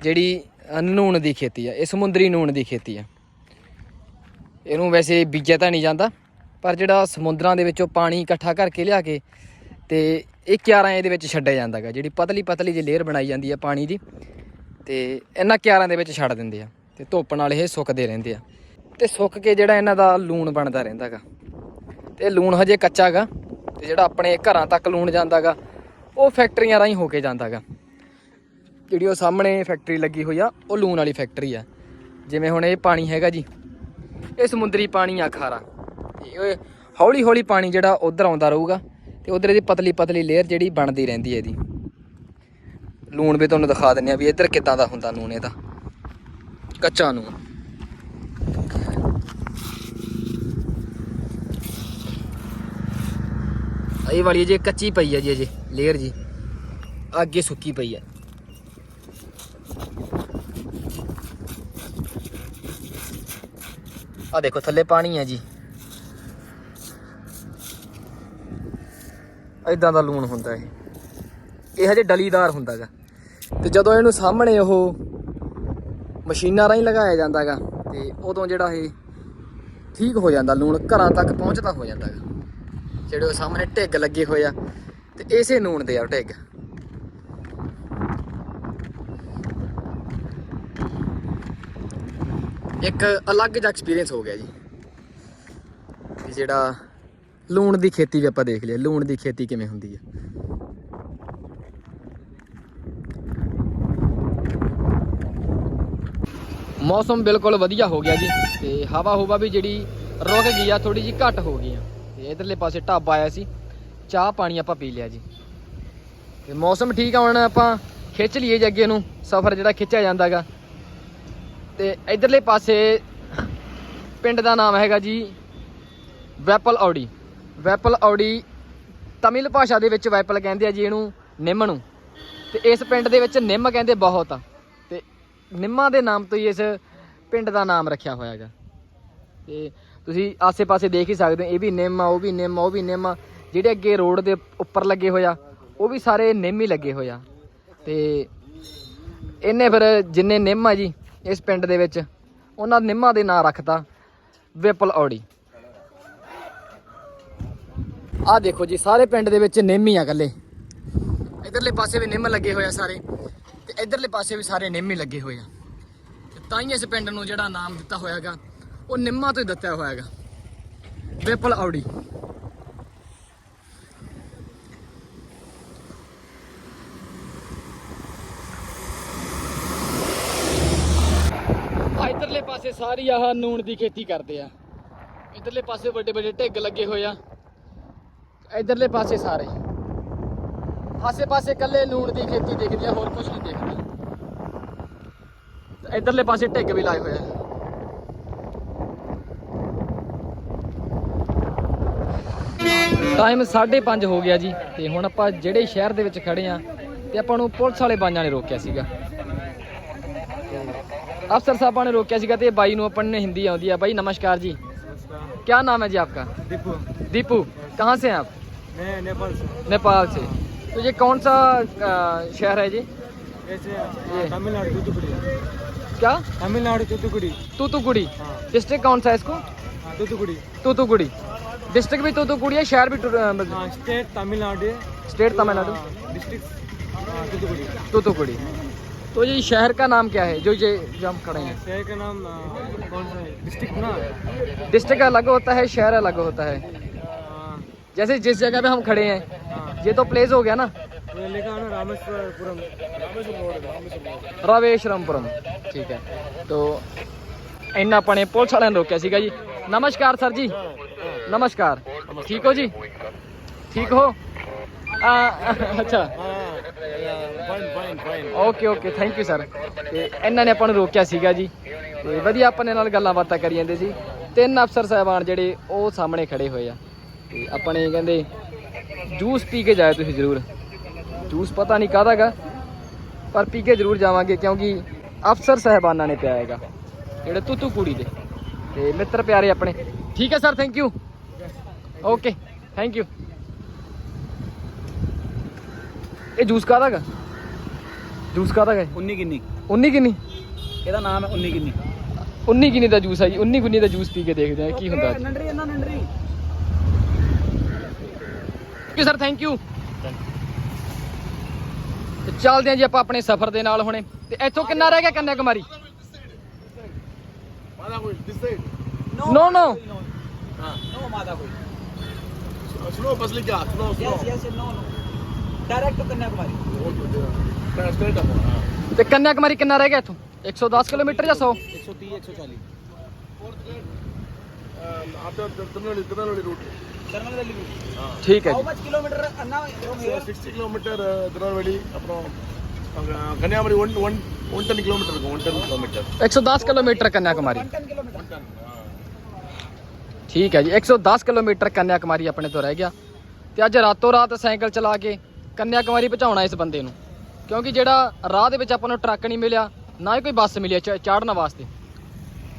ਜਿਹੜੀ ਨੂਣ ਦੀ ਖੇਤੀ ਆ, ਇਹ ਸਮੁੰਦਰੀ ਨੂਣ ਦੀ ਖੇਤੀ ਆ। ਇਹਨੂੰ ਵੈਸੇ ਬੀਜਿਆ ਤਾਂ ਨਹੀਂ ਜਾਂਦਾ, ਪਰ ਜਿਹੜਾ ਸਮੁੰਦਰਾਂ ਦੇ ਵਿੱਚੋਂ ਪਾਣੀ ਇਕੱਠਾ ਕਰਕੇ ਲਿਆ ਕੇ ਤੇ ਇਹ ਕਿਆਰਾਂ ਇਹਦੇ ਵਿੱਚ ਛੱਡਿਆ ਜਾਂਦਾਗਾ, ਜਿਹੜੀ ਪਤਲੀ ਪਤਲੀ ਜਿਹੀ ਲੇਅਰ ਬਣਾਈ ਜਾਂਦੀ ਆ ਪਾਣੀ ਦੀ, ਤੇ ਇਹਨਾਂ ਕਿਆਰਾਂ ਦੇ ਵਿੱਚ ਛੱਡ ਦਿੰਦੇ ਆ, ਤੇ ਧੁੱਪ ਨਾਲ ਇਹ ਸੁੱਕਦੇ ਰਹਿੰਦੇ ਆ। ਤੇ ਸੁੱਕ ਕੇ ਜਿਹੜਾ ਇਹਨਾਂ ਦਾ ਲੂਣ ਬਣਦਾ ਰਹਿੰਦਾਗਾ, ਤੇ ਲੂਣ ਹਜੇ ਕੱਚਾਗਾ, ਤੇ ਜਿਹੜਾ ਆਪਣੇ ਘਰਾਂ ਤੱਕ ਲੂਣ ਜਾਂਦਾਗਾ, ਉਹ ਫੈਕਟਰੀਆਂ ਰਾਹੀਂ ਹੋ ਕੇ ਜਾਂਦਾਗਾ। ਜਿਹੜੀ ਉਹ ਸਾਹਮਣੇ ਫੈਕਟਰੀ ਲੱਗੀ ਹੋਈ ਆ, ਉਹ ਲੂਣ ਵਾਲੀ ਫੈਕਟਰੀ ਆ। ਜਿਵੇਂ ਹੁਣ ਇਹ ਪਾਣੀ ਹੈਗਾ ਜੀ, ਇਹ ਸਮੁੰਦਰੀ ਪਾਣੀ ਆ ਖਾਰਾ ਹੌਲੀ ਹੌਲੀ ਪਾਣੀ ਜਿਹੜਾ ਉਧਰ ਆਉਂਦਾ ਰਹੂਗਾ ਤੇ ਉਧਰ ਇਹਦੀ ਪਤਲੀ ਪਤਲੀ ਲੇਅਰ ਜਿਹੜੀ ਬਣਦੀ ਰਹਿੰਦੀ ਹੈ ਇਹਦੀ। ਲੂਣ ਵੀ ਤੁਹਾਨੂੰ ਦਿਖਾ ਦਿੰਨੇ ਆ ਵੀ ਇੱਧਰ ਕਿੱਦਾਂ ਦਾ ਹੁੰਦਾ ਲੂਣ ਇਹਦਾ। ਕੱਚਾ ਲੂਣ। ਇਹ ਵਾਲੀ ਜੇ ਕੱਚੀ ਪਈ ਹੈ ਜੀ ਅਜੇ, ਲੇਅਰ ਜੀ। ਅੱਗੇ ਸੁੱਕੀ ਪਈ ਹੈ। ਆ ਦੇਖੋ, ਥੱਲੇ ਪਾਣੀ ਹੈ ਜੀ। ਇਦਾਂ ਦਾ ਲੂਣ ਹੁੰਦਾ ਇਹ। ਇਹ ਹਜੇ ਡਲੀਦਾਰ ਹੁੰਦਾਗਾ। ਤੇ ਜਦੋਂ ਇਹਨੂੰ ਸਾਹਮਣੇ ਉਹ ਮਸ਼ੀਨਾਂ ਰਾਹੀਂ ਲਗਾਇਆ ਜਾਂਦਾਗਾ, ਤੇ ਉਦੋਂ ਜਿਹੜਾ ਇਹ ਠੀਕ ਹੋ ਜਾਂਦਾ, ਲੂਣ ਘਰਾਂ ਤੱਕ ਪਹੁੰਚਦਾ ਹੋ ਜਾਂਦਾਗਾ। ਜਿਹੜੇ ਉਹ ਸਾਹਮਣੇ ਢਿੱਗ ਲੱਗੇ ਹੋਏ ਆ, ਤੇ ਇਸੇ ਲੂਣ ਦੇ ਆ ਉਹ ਢਿੱਗ। ਇੱਕ ਅਲੱਗ ਜਿਹਾ ਐਕਸਪੀਰੀਅੰਸ ਹੋ ਗਿਆ ਜੀ। ਜਿਹੜਾ ਲੂਣ ਦੀ ਖੇਤੀ ਵੀ ਆਪਾਂ ਦੇਖ ਲਿਆ। ਲੂਣ ਦੀ ਖੇਤੀ ਕਿਵੇਂ ਹੁੰਦੀ ਹੈ ਮੌਸਮ ਬਿਲਕੁਲ ਵਧੀਆ ਹੋ ਗਿਆ ਜੀ ਤੇ ਹਵਾ ਹੁਵਾ ਵੀ ਜਿਹੜੀ ਰੁਕ ਗਈ ਆ ਥੋੜੀ ਜੀ ਘੱਟ ਹੋ ਗਈ ਆ। ਤੇ ਇਧਰਲੇ ਪਾਸੇ ਢਾਬਾ ਆਇਆ ਸੀ, ਚਾਹ ਪਾਣੀ ਆਪਾਂ ਪੀ ਲਿਆ ਜੀ। ਤੇ ਮੌਸਮ ਠੀਕ ਆ, ਹੁਣ ਆਪਾਂ ਖਿੱਚ ਲਈਏ ਜੀ ਅੱਗੇ ਨੂੰ, ਸਫ਼ਰ ਜਿਹੜਾ ਖਿੱਚਿਆ ਜਾਂਦਾਗਾ। ਤੇ ਇਧਰਲੇ ਪਾਸੇ ਪਿੰਡ ਦਾ ਨਾਮ ਹੈਗਾ ਜੀ, ਵੈਪਲ ਔੜੀ। ਵੈਪਲ ਔੜੀ ਤਮਿਲ ਭਾਸ਼ਾ ਦੇ ਵਿੱਚ ਵੈਪਲ ਕਹਿੰਦੇ ਆ ਜੀ ਇਹਨੂੰ ਨਿੰਮ ਨੂੰ। ਤੇ ਇਸ ਪਿੰਡ ਦੇ ਵਿੱਚ ਨਿੰਮ ਕਹਿੰਦੇ ਬਹੁਤ ਆ। ਤੇ ਨਿੰਮਾਂ ਦੇ ਨਾਮ ਤੋਂ ਹੀ ਇਸ ਪਿੰਡ ਦਾ ਨਾਮ ਰੱਖਿਆ ਹੋਇਆ ਹੈਗਾ। ਤੇ ਤੁਸੀਂ ਆਸੇ-ਪਾਸੇ ਦੇਖ ਹੀ ਸਕਦੇ ਹੋ, ਇਹ ਵੀ ਨਿੰਮ ਆ, ਉਹ ਵੀ ਨਿੰਮ ਆ, ਉਹ ਵੀ ਨਿੰਮ ਆ। ਜਿਹੜੇ ਅੱਗੇ ਰੋਡ ਦੇ ਉੱਪਰ ਲੱਗੇ ਹੋਇਆ ਉਹ ਵੀ ਸਾਰੇ ਨਿੰਮ ਹੀ ਲੱਗੇ ਹੋਇਆ ਤੇ ਇਹਨੇ ਫਿਰ ਜਿੰਨੇ ਨਿੰਮ ਆ ਜੀ ਇਸ ਪਿੰਡ ਦੇ ਵਿੱਚ, ਉਹਨਾਂ ਨਿੰਮਾਂ ਦੇ ਨਾਂ ਰੱਖਤਾ ਵਿਪਲ ਔੜੀ। ਆਹ ਦੇਖੋ ਜੀ, ਸਾਰੇ ਪਿੰਡ ਦੇ ਵਿੱਚ ਨਿੰਮ ਹੀ ਆ ਇਕੱਲੇ। ਇਧਰਲੇ ਪਾਸੇ ਵੀ ਨਿੰਮ ਲੱਗੇ ਹੋਏ ਆ ਸਾਰੇ ਤੇ ਇਧਰਲੇ ਪਾਸੇ ਵੀ ਸਾਰੇ ਨਿੰਮ ਹੀ ਲੱਗੇ ਹੋਏ ਆ। ਤੇ ਤਾਂ ਹੀ ਇਸ ਪਿੰਡ ਨੂੰ ਜਿਹੜਾ ਨਾਮ ਦਿੱਤਾ ਹੋਇਆਗਾ, ਉਹ ਨਿੰਮਾਂ ਤੋਂ ਹੀ ਦਿੱਤਾ ਹੋਇਆਗਾ। ਵਿਪਲ ਔੜੀ ਆ ਇਧਰਲੇ ਪਾਸੇ ਸਾਰੀ ਆਹ ਨੂਣ ਦੀ ਖੇਤੀ ਕਰਦੇ ਆ। ਇਧਰਲੇ ਪਾਸੇ ਵੱਡੇ ਵੱਡੇ ਢਿੱਗ ਲੱਗੇ ਹੋਏ ਆ। ਇਧਰਲੇ ਪਾਸੇ ਸਾਰੇ। ਆਸੇ ਪਾਸੇ ਕੱਲੇ ਲੂਣ ਦੀ ਖੇਤੀ ਦਿਖਦੀ ਆ, ਹੋਰ ਕੁਝ ਨਹੀਂ ਦਿਖਦਾ। ਤੇ ਇਧਰਲੇ ਪਾਸੇ ਢਿੱਗ ਵੀ ਲਾਏ ਹੋਏ ਆ। ਟਾਈਮ 5:30 ਹੋ ਗਿਆ ਜੀ, ਤੇ ਹੁਣ ਆਪਾਂ ਜਿਹੜੇ ਸ਼ਹਿਰ ਦੇ ਵਿੱਚ ਖੜੇ ਆ, ਤੇ ਆਪਾਂ ਨੂੰ ਪੁਲਿਸ ਵਾਲੇ ਬਾਈਆਂ ਨੇ ਰੋਕਿਆ ਸੀਗਾ। ਅਫਸਰ ਸਾਹਿਬਾਂ ਨੇ ਰੋਕਿਆ ਸੀਗਾ ਤੇ ਬਾਈ ਨੂੰ ਆਪਾਂ ਨੇ ਹਿੰਦੀ ਆਉਂਦੀ ਆ। ਬਾਈ, ਨਮਸਕਾਰ ਜੀ। क्या नाम है जी आपका दीपू दीपू कहाँ से हैं आप मैं नेपाल से नेपाल से तो ये कौन सा अ, शहर है जी ऐसे ये। तमिलनाडु तूतुकुड़ी क्या तमिलनाडु तूतुकुड़ी तूतुकुड़ी हाँ डिस्ट्रिक्ट कौन सा है इसको हाँ, तूतुकुड़ी तूतुकुड़ी डिस्ट्रिक्ट भी तूतुकुड़ी है शहर भी टू- अ, हाँ state Tamil Nadu state Tamil Nadu district हाँ, तूतुकुड़ी तूतुकुड़ी तो ये शहर का नाम क्या है जो ये जो हम खड़े हैं शहर का नाम आ, कौन सा है डिस्ट्रिक्ट ना डिस्ट्रिक्ट अलग होता है शहर अलग होता है हाँ, जैसे जिस जगह पे हम खड़े हैं हाँ। ये तो प्लेस हो गया ना ये लिखा है ना रामेश्वरपुरम रामेश्वरपुरम ਰਾਵੇਸ਼ਰਮਪੁਰਮ ਠੀਕ ਹੈ ਤੋ ਇੰਨਾ ਆਪਣੇ ਪੁਲਿਸ ਵਾਲਿਆਂ ਨੇ ਰੋਕਿਆ ਸੀਗਾ ਜੀ ਨਮਸਕਾਰ ਸਰ ਜੀ ਨਮਸਕਾਰ ਠੀਕ ਹੋ ਜੀ ਠੀਕ ਹੋ ਆ ਅੱਛਾ fine fine fine okay okay thank you sir ਤੇ ਇਹਨਾਂ ਨੇ ਆਪਾਂ ਨੂੰ ਰੋਕਿਆ ਸੀਗਾ ਜੀ। ਤੇ ਵਧੀਆ ਆਪਣੇ ਨਾਲ ਗੱਲਾਂ ਬਾਤਾਂ ਕਰੀ ਜਾਂਦੇ ਸੀ। ਤਿੰਨ ਅਫਸਰ ਸਾਹਿਬਾਨ ਜਿਹੜੇ, ਉਹ ਸਾਹਮਣੇ ਖੜੇ ਹੋਏ ਆ। ਤੇ ਆਪਣੇ ਕਹਿੰਦੇ, ਜੂਸ ਪੀ ਕੇ ਜਾਇਓ ਤੁਸੀਂ ਜ਼ਰੂਰ। ਜੂਸ ਪਤਾ ਨਹੀਂ ਕਾਹਦਾਗਾ, ਪਰ ਪੀ ਕੇ ਜ਼ਰੂਰ ਜਾਵਾਂਗੇ, ਕਿਉਂਕਿ ਅਫਸਰ ਸਾਹਿਬਾਨਾਂ ਨੇ ਪਿਆ ਹੈਗਾ। ਜਿਹੜੇ ਤੁੱਤੂ ਕੁੜੀ ਦੇ। ਤੇ ਮਿੱਤਰ ਪਿਆਰੇ ਆਪਣੇ। ਠੀਕ ਹੈ sir thank you okay thank you ਇਹ ਜੂਸ ਕਾਹਦਾ ਗਾ ਜੂਸ ਕਾਹਦਾ ਗਾ 19 ਕਿੰਨੀ? 19 ਕਿੰਨੀ? ਇਹਦਾ ਨਾਮ ਹੈ 19 ਕਿੰਨੀ। 19 ਕਿੰਨੀ ਦਾ ਜੂਸ ਆ ਜੀ 19 ਕਿੰਨੀ ਦਾ ਜੂਸ ਪੀ ਕੇ ਦੇਖਦੇ ਆ ਕੀ ਹੁੰਦਾ ਜੀ ਸਰ ਥੈਂਕ ਯੂ ਤੇ ਚੱਲਦੇ ਹਾਂ ਜੀ ਆਪਾਂ ਆਪਣੇ ਸਫ਼ਰ ਦੇ ਨਾਲ ਹੁਣੇ। ਤੇ ਇੱਥੋਂ ਕਿੰਨਾ ਰਹਿ ਗਿਆ Kanyakumari Mada Gold, this side. No, no. No, Mada Gold. Slow, Basli, direct Kanya Kumari Straight up. हाँ. ਤੇ ਕੰਨਿਆ ਕੁਮਾਰੀ ਕਿੰਨਾ ਰਹਿ ਗਿਆ ਇੱਥੋਂ 110 ਕਿਲੋਮੀਟਰ ਜਾਂ 100 130 140 Um, after the Tirunelveli, Tirunelveli route. Terminal ਵੀ ਠੀਕ ਹੈ ਹਾਊ ਜੀ ਮਚ ਕਿਲੋਮੀਟਰ ਅੰਨਾ firm So, 60 kilometer uh, Tirunelveli, அப்புறம் அங்க Kanyakumari one one one ten kilometre இருக்கும் one ten kilometre 110 kilometre Kanyakumari 10 kilometre ਠੀਕ ਹੈ ਜੀ 110 ਕਿਲੋਮੀਟਰ ਕੰਨਿਆ ਕੁਮਾਰੀ ਆਪਣੇ ਤੋਂ ਰਹਿ ਗਿਆ ਤੇ ਅੱਜ ਰਾਤੋਂ ਰਾਤ ਸਾਈਕਲ ਚਲਾ ਕੇ ਕੰਨਿਆ ਕੁਮਾਰੀ ਪਹੁੰਚਾਉਣਾ ਇਸ ਬੰਦੇ ਨੂੰ। ਕਿਉਂਕਿ ਜਿਹੜਾ ਰਾਹ ਦੇ ਵਿੱਚ ਆਪਾਂ ਨੂੰ ਟਰੱਕ ਨਹੀਂ ਮਿਲਿਆ ਨਾ ਹੀ ਕੋਈ ਬੱਸ ਮਿਲੀ ਚਾੜਨ ਵਾਸਤੇ।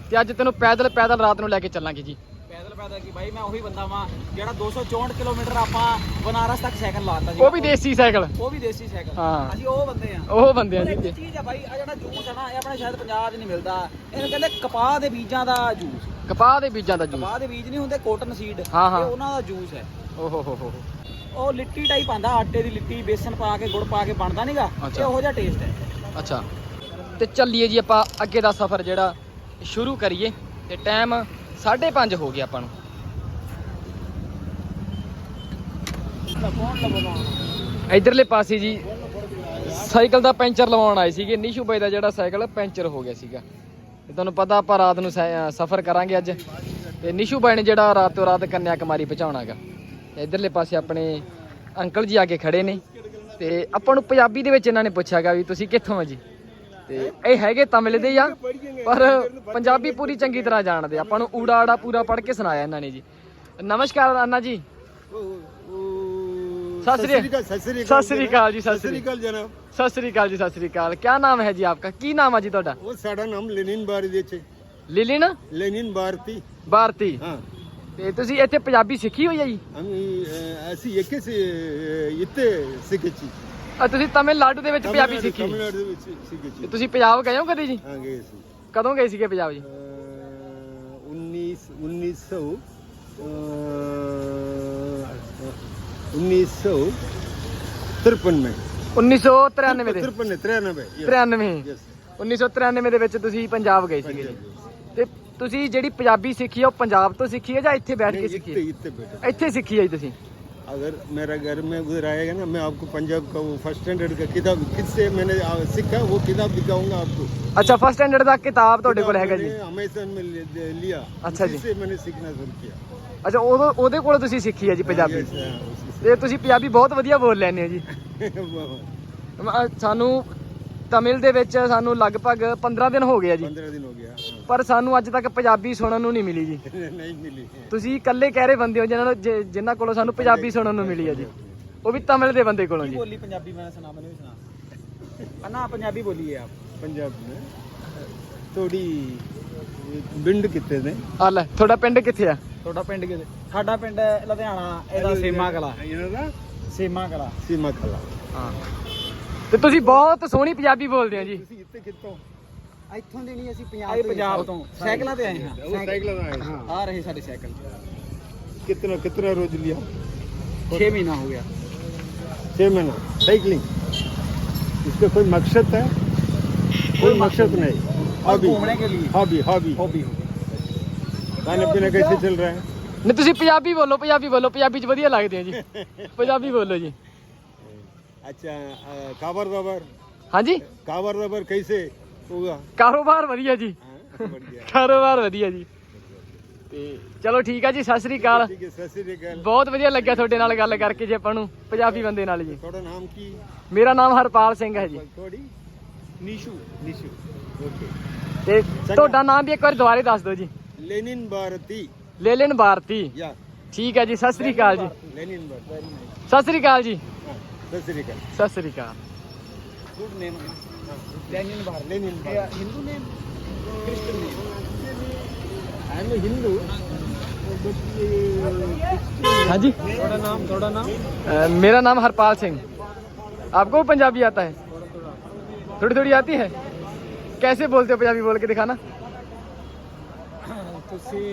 ਤੇ ਅੱਜ ਤੈਨੂੰ ਪੈਦਲ ਪੈਦਲ ਰਾਤ ਨੂੰ ਲੈ ਕੇ ਚੱਲਾਂਗੇ ਜੀ। ਪੈਦਲ ਪੈਦਲ ਕੀ ਭਾਈ ਮੈਂ ਉਹੀ ਬੰਦਾ ਵਾਂ ਜਿਹੜਾ 264 ਕਿਲੋਮੀਟਰ ਆਪਾਂ ਬਨਾਰਸ ਤੱਕ ਸਾਈਕਲ ਲਾਤਾ ਜੀ ਉਹ ਵੀ ਦੇਸੀ ਸਾਈਕਲ। ਉਹ ਵੀ ਦੇਸੀ ਸਾਈਕਲ। ਹਾਂ। ਅਸੀਂ ਉਹ ਬੰਦੇ ਆ। ਉਹ ਬੰਦੇ ਆ ਪਰ ਇੱਕ ਜੀ। ਚੀਜ਼ ਆ ਭਾਈ ਆ ਜਿਹੜਾ ਜੂਸ ਆ ਨਾ ਇਹ ਆਪਣੇ ਸ਼ਾਇਦ ਪੰਜਾਬ 'ਚ ਨਹੀਂ ਮਿਲਦਾ। ਇਹਨੂੰ ਕਹਿੰਦੇ ਕਪਾਹ ਦੇ ਬੀਜਾਂ ਦਾ ਜੂਸ। ਕਪਾਹ ਦੇ ਬੀਜਾਂ ਦਾ ਜੂਸ। ਕਪਾਹ ਦੇ ਬੀਜ ਨਹੀਂ ਹੁੰਦੇ ਕੋਟਨ ਸੀਡ ਹਾਂ, ਹਾਂ। ਇਹ ਉਹਨਾਂ ਦਾ ਜੂਸ ਹੈ। ਓਹ ਹੋ ਹੋ ਹੋ। ਉਹ ਲਿੱਟੀ ਟਾਈਪ ਆਂਦਾ ਆਟੇ ਦੀ ਲਿੱਟੀ ਬੇਸਨ ਪਾ ਕੇ ਗੁੜ ਪਾ ਕੇ ਬਣਦਾ ਨਹੀਂਗਾ ਅੱਛਾ। ਇਹ ਉਹੋ ਜਿਹਾ ਟੇਸਟ ਹੈ। ਅੱਛਾ। ਤੇ ਚੱਲੀਏ ਜੀ ਆਪਾਂ ਅੱਗੇ ਦਾ ਸਫ਼ਰ ਜਿਹੜਾ ਸ਼ੁਰੂ ਕਰੀਏ। ਤੇ ਟਾਈਮ 5:30 ਹੋ ਗਿਆ ਆਪਾਂ ਨੂੰ। ਇਧਰਲੇ ਪਾਸੇ ਜੀ ਸਾਈਕਲ ਦਾ ਪੈਂਚਰ ਲਵਾਉਣ ਆਏ ਸੀਗੇ। ਨਿਸ਼ੂ ਬਾਈ ਦਾ ਜਿਹੜਾ ਸਾਈਕਲ ਪੈਂਚਰ ਹੋ ਗਿਆ ਸੀਗਾ। ਤੇ ਤੁਹਾਨੂੰ ਪਤਾ ਆਪਾਂ ਰਾਤ ਨੂੰ ਸੈ- ਸਫ਼ਰ ਕਰਾਂਗੇ ਅੱਜ। ਤੇ ਨਿਸ਼ੂ ਬਾਈ ਨੇ ਜਿਹੜਾ ਰਾਤੋਂ ਰਾਤ ਕੰਨਿਆ ਕੁਮਾਰੀ ਪਹੁੰਚਾਉਣਾਗਾ। ਇਧਰਲੇ ਪਾਸੇ ਆਪਣੇ ਅੰਕਲ ਜੀ ਆ ਕੇ ਖੜੇ ਨੇ ਤੇ ਆਪਾਂ ਨੂੰ ਪੰਜਾਬੀ ਦੇ ਵਿੱਚ ਇਹਨਾਂ ਨੇ ਪੁੱਛਿਆਗਾ ਵੀ ਤੁਸੀਂ ਕਿੱਥੋਂ ਆ ਜੀ? ਤੇ ਇਹ ਹੈਗੇ ਤਮਿਲ ਦੇ ਆ ਪਰ ਪੰਜਾਬੀ ਪੂਰੀ ਚੰਗੀ ਤਰ੍ਹਾਂ ਜਾਣਦੇ ਆਪਾਂ ਨੂੰ ਊੜਾ ਆੜਾ ਪੂਰਾ ਪੜ ਕੇ ਸੁਣਾਇਆ ਇਹਨਾਂ ਨੇ ਜੀ। ਨਮਸਕਾਰ ਅੰਨਾ ਜੀ। ਸਤਿ ਸ੍ਰੀ ਅਕਾਲ ਸਤਿ ਸ੍ਰੀ ਅਕਾਲ। ਜੀ ਸਤਿ ਸ੍ਰੀ ਅਕਾਲ। ਜਨਾਬ ਸਤਿ ਸ੍ਰੀ ਜੀ ਸਤਿ ਸ੍ਰੀ ਅਕਾਲ। ਕੀ ਨਾਮ ਹੈ ਜੀ ਆਪਕਾ? ਕੀ ਨਾਮ ਹੈ ਜੀ ਤੁਹਾਡਾ? ਉਹ ਸਾਡਾ ਨਾਮ ਲੈਨਿਨ ਭਾਰਤੀ ਦੇ ਚ ਲੈਨਿਨ? ਲੈਨਿਨ ਭਾਰਤੀ ਭਾਰਤੀ ਹਾਂ। ਤੇ ਤੁਸੀਂ ਇੱਥੇ ਪੰਜਾਬੀ ਸਿੱਖੀ ਹੋਈ ਹੈ ਜੀ? ਅਸੀਂ ਇੱਕੇ ਸੇ ਇੱਥੇ ਸਿੱਖੇ ਸੀ। ਅਹ ਤੁਸੀਂ ਤਮਿਲਨਾਡੂ ਦੇ ਵਿੱਚ ਪੰਜਾਬੀ ਸਿੱਖੀ। ਤੁਸੀਂ ਪੰਜਾਬ ਗਏ ਹੋ ਕਦੇ ਜੀ? ਹਾਂ ਗਏ ਸੀ। ਕਦੋਂ ਗਏ ਸੀਗੇ ਪੰਜਾਬ ਜੀ? ਦੇ? 1993 ਦੇ ਵਿੱਚ ਤੁਸੀਂ ਪੰਜਾਬ ਗਏ ਸੀਗੇ ਜੀ। ਤੁਸੀਂ ਜਿਹੜੀ ਪੰਜਾਬੀ ਸਿੱਖੀ ਹੈ ਉਹ ਪੰਜਾਬ ਤੋਂ ਸਿੱਖੀ ਹੈ ਜਾਂ ਇੱਥੇ ਬੈਠ ਕੇ नहीं, ਸਿੱਖੀ इतने ਹੈ इतने बेटा ਇੱਥੇ ਸਿੱਖੀ ਹੈ ਜੀ ਤੁਸੀਂ अगर मेरा घर में उधर आएगा ना मैं आपको पंजाब का वो फर्स्ट स्टैंडर्ड का किताब किससे मैंने आ, सीखा वो किताब दिखाऊंगा आपको ਅੱਛਾ ਫਸਟ ਸਟੈਂਡਰਡ ਦਾ ਕਿਤਾਬ ਤੁਹਾਡੇ ਕੋਲ ਹੈਗਾ ਜੀ अमेजन में ले- लिया अच्छा उसी जी। से मैंने सीखना शुरू किया ਅੱਛਾ ਉਹਦੇ ਉਹਦੇ ਕੋਲ ਤੁਸੀਂ ਸਿੱਖੀ ਹੈ ਜੀ ਪੰਜਾਬੀ Yes, हाँ, उसी ਤੇ ਤੁਸੀਂ ਪੰਜਾਬੀ ਬਹੁਤ ਵਧੀਆ ਬੋਲ ਲੈਂਦੇ ਹੋ ਜੀ से ਅਮ, ਸਾਨੂੰ ਤਮਿਲ ਦੇ ਵਿੱਚ ਸਾਨੂੰ ਲਗਭਗ 15 ਦਿਨ ਹੋ ਗਏ ਜੀ। 15 ਦਿਨ ਹੋ ਗਿਆ ਪਰ ਸਾਨੂੰ ਅੱਜ ਤੱਕ ਪੰਜਾਬੀ ਸੁਣਨ ਨੂੰ ਨਹੀਂ ਮਿਲੀ ਜੀ। ਨਹੀਂ ਮਿਲੀ। ਤੁਸੀਂ ਇਕੱਲੇ ਕਹਿ ਰਹੇ ਬੰਦੇ ਹੋ ਜਿਨ੍ਹਾਂ ਨੂੰ ਜਿਨ੍ਹਾਂ ਕੋਲੋਂ ਸਾਨੂੰ ਪੰਜਾਬੀ ਸੁਣਨ ਨੂੰ ਮਿਲੀ ਆ ਜੀ। ਉਹ ਵੀ ਤਮਿਲ ਦੇ ਬੰਦੇ ਕੋਲੋਂ ਜੀ। ਬੋਲੀ ਪੰਜਾਬੀ ਮੈਂ ਸੁਣਾ ਮੈਨੂੰ ਵੀ ਸੁਣਾ। ਨਾ ਪੰਜਾਬੀ ਬੋਲੀ ਹੈ ਆਪ। ਪੰਜਾਬੀ ਥੋੜੀ ਪਿੰਡ ਕਿੱਥੇ ਨੇ? ਆ ਲੈ ਤੁਹਾਡਾ ਪਿੰਡ ਕਿੱਥੇ ਆ? ਤੁਹਾਡਾ ਪਿੰਡ ਕਿੱਥੇ ਸਾਡਾ ਪਿੰਡ ਲੁਧਿਆਣਾ ਇਹਦਾ ਸੇਮਾ ਕਲਾ। ਇਹਦਾ ਸੇਮਾ ਕਲਾ। ਸੇਮਾ ਕਲਾ। ਹਾਂ। ਤੇ ਤੁਸੀਂ ਬਹੁਤ ਸੋਹਣੀ ਪੰਜਾਬੀ ਬੋਲਦੇ ਹੋ ਜੀ ਤੁਸੀਂ ਇੱਥੇ ਕਿੱਥੋਂ ਇੱਥੋਂ ਦੇ ਨਹੀਂ ਅਸੀਂ ਪੰਜਾਬ ਤੋਂ ਪੰਜਾਬ ਤੋਂ ਸਾਈਕਲਾਂ ਤੇ ਆਏ ਹਾਂ ਉਹ ਸਾਈਕਲ ਦਾ ਆਏ ਹਾਂ ਆ ਰਹੇ ਸਾਡੇ ਸਾਈਕਲ कितना कितना रोज लिया 6 महीना हो गया छह महीना साइकिलिंग इसका कोई मकसद है कोई मकसद नहीं हॉबी घूमने के लिए हॉबी हॉबी हॉबी खाने पीने कैसे चल रहा है ਨਹੀਂ ਤੁਸੀਂ ਪੰਜਾਬੀ ਬੋਲੋ ਪੰਜਾਬੀ ਬੋਲੋ ਪੰਜਾਬੀ ਚ ਵਧੀਆ ਲੱਗਦੇ ਆ ਜੀ ਪੰਜਾਬੀ ਬੋਲੋ ਜੀ ਅੱਛਾ ਕਾਵਰ ਰਬਰ। ਹਾਂਜੀ? ਕਾਵਰ ਰਬਰ ਕੈਸੇ ਹੋਗਾ ਕਾਰੋਬਾਰ ਵਧੀਆ ਜੀ। ਕਾਰੋਬਾਰ ਵਧੀਆ ਜੀ। ਤੇ ਚਲੋ ਠੀਕ ਆ ਜੀ ਸਤਿ ਸ੍ਰੀ ਅਕਾਲ। ਠੀਕ ਹੈ ਸਤਿ ਸ੍ਰੀ ਅਕਾਲ। ਬਹੁਤ ਵਧੀਆ ਲੱਗਿਆ ਤੁਹਾਡੇ ਨਾਲ ਗੱਲ ਕਰਕੇ ਜੀ ਆਪਾਂ ਨੂੰ ਪੰਜਾਬੀ ਬੰਦੇ ਨਾਲ ਜੀ। ਤੁਹਾਡਾ ਨਾਮ ਕੀ? ਮੇਰਾ ਨਾਮ ਹਰਪਾਲ ਸਿੰਘ ਹੈ ਜੀ। ਤੁਹਾਡੀ? ਤੁਹਾਡਾ ਨਾਮ ਵੀ ਇੱਕ ਵਾਰ ਦੁਬਾਰੇ ਦੱਸ ਦਿਓ ਜੀ। ਲੈਨਿਨ ਭਾਰਤੀ। ਲੈਨਿਨ ਭਾਰਤੀ। ਠੀਕ ਹੈ ਜੀ ਸਤਿ ਸ੍ਰੀ ਅਕਾਲ ਜੀ। ਲੈਨਿਨ ਭਾਰਤੀ। ਸਤਿ ਸ੍ਰੀ ਅਕਾਲ ਜੀ। हाँ, सत श्री अकाल ਸਤਿ ਸ੍ਰੀ ਅਕਾਲ good name Lenin bar Lenin Bharti Hindu name Christian name I am Hindu ਹਾਂਜੀ थोड़ा नाम थोड़ा नाम अ, मेरा नाम हरपाल सिंह आपको पंजाबी आता है थोड़ी थोड़ी आती है कैसे बोलते हो पंजाबी बोल के दिखाना ਤੁਸੀਂ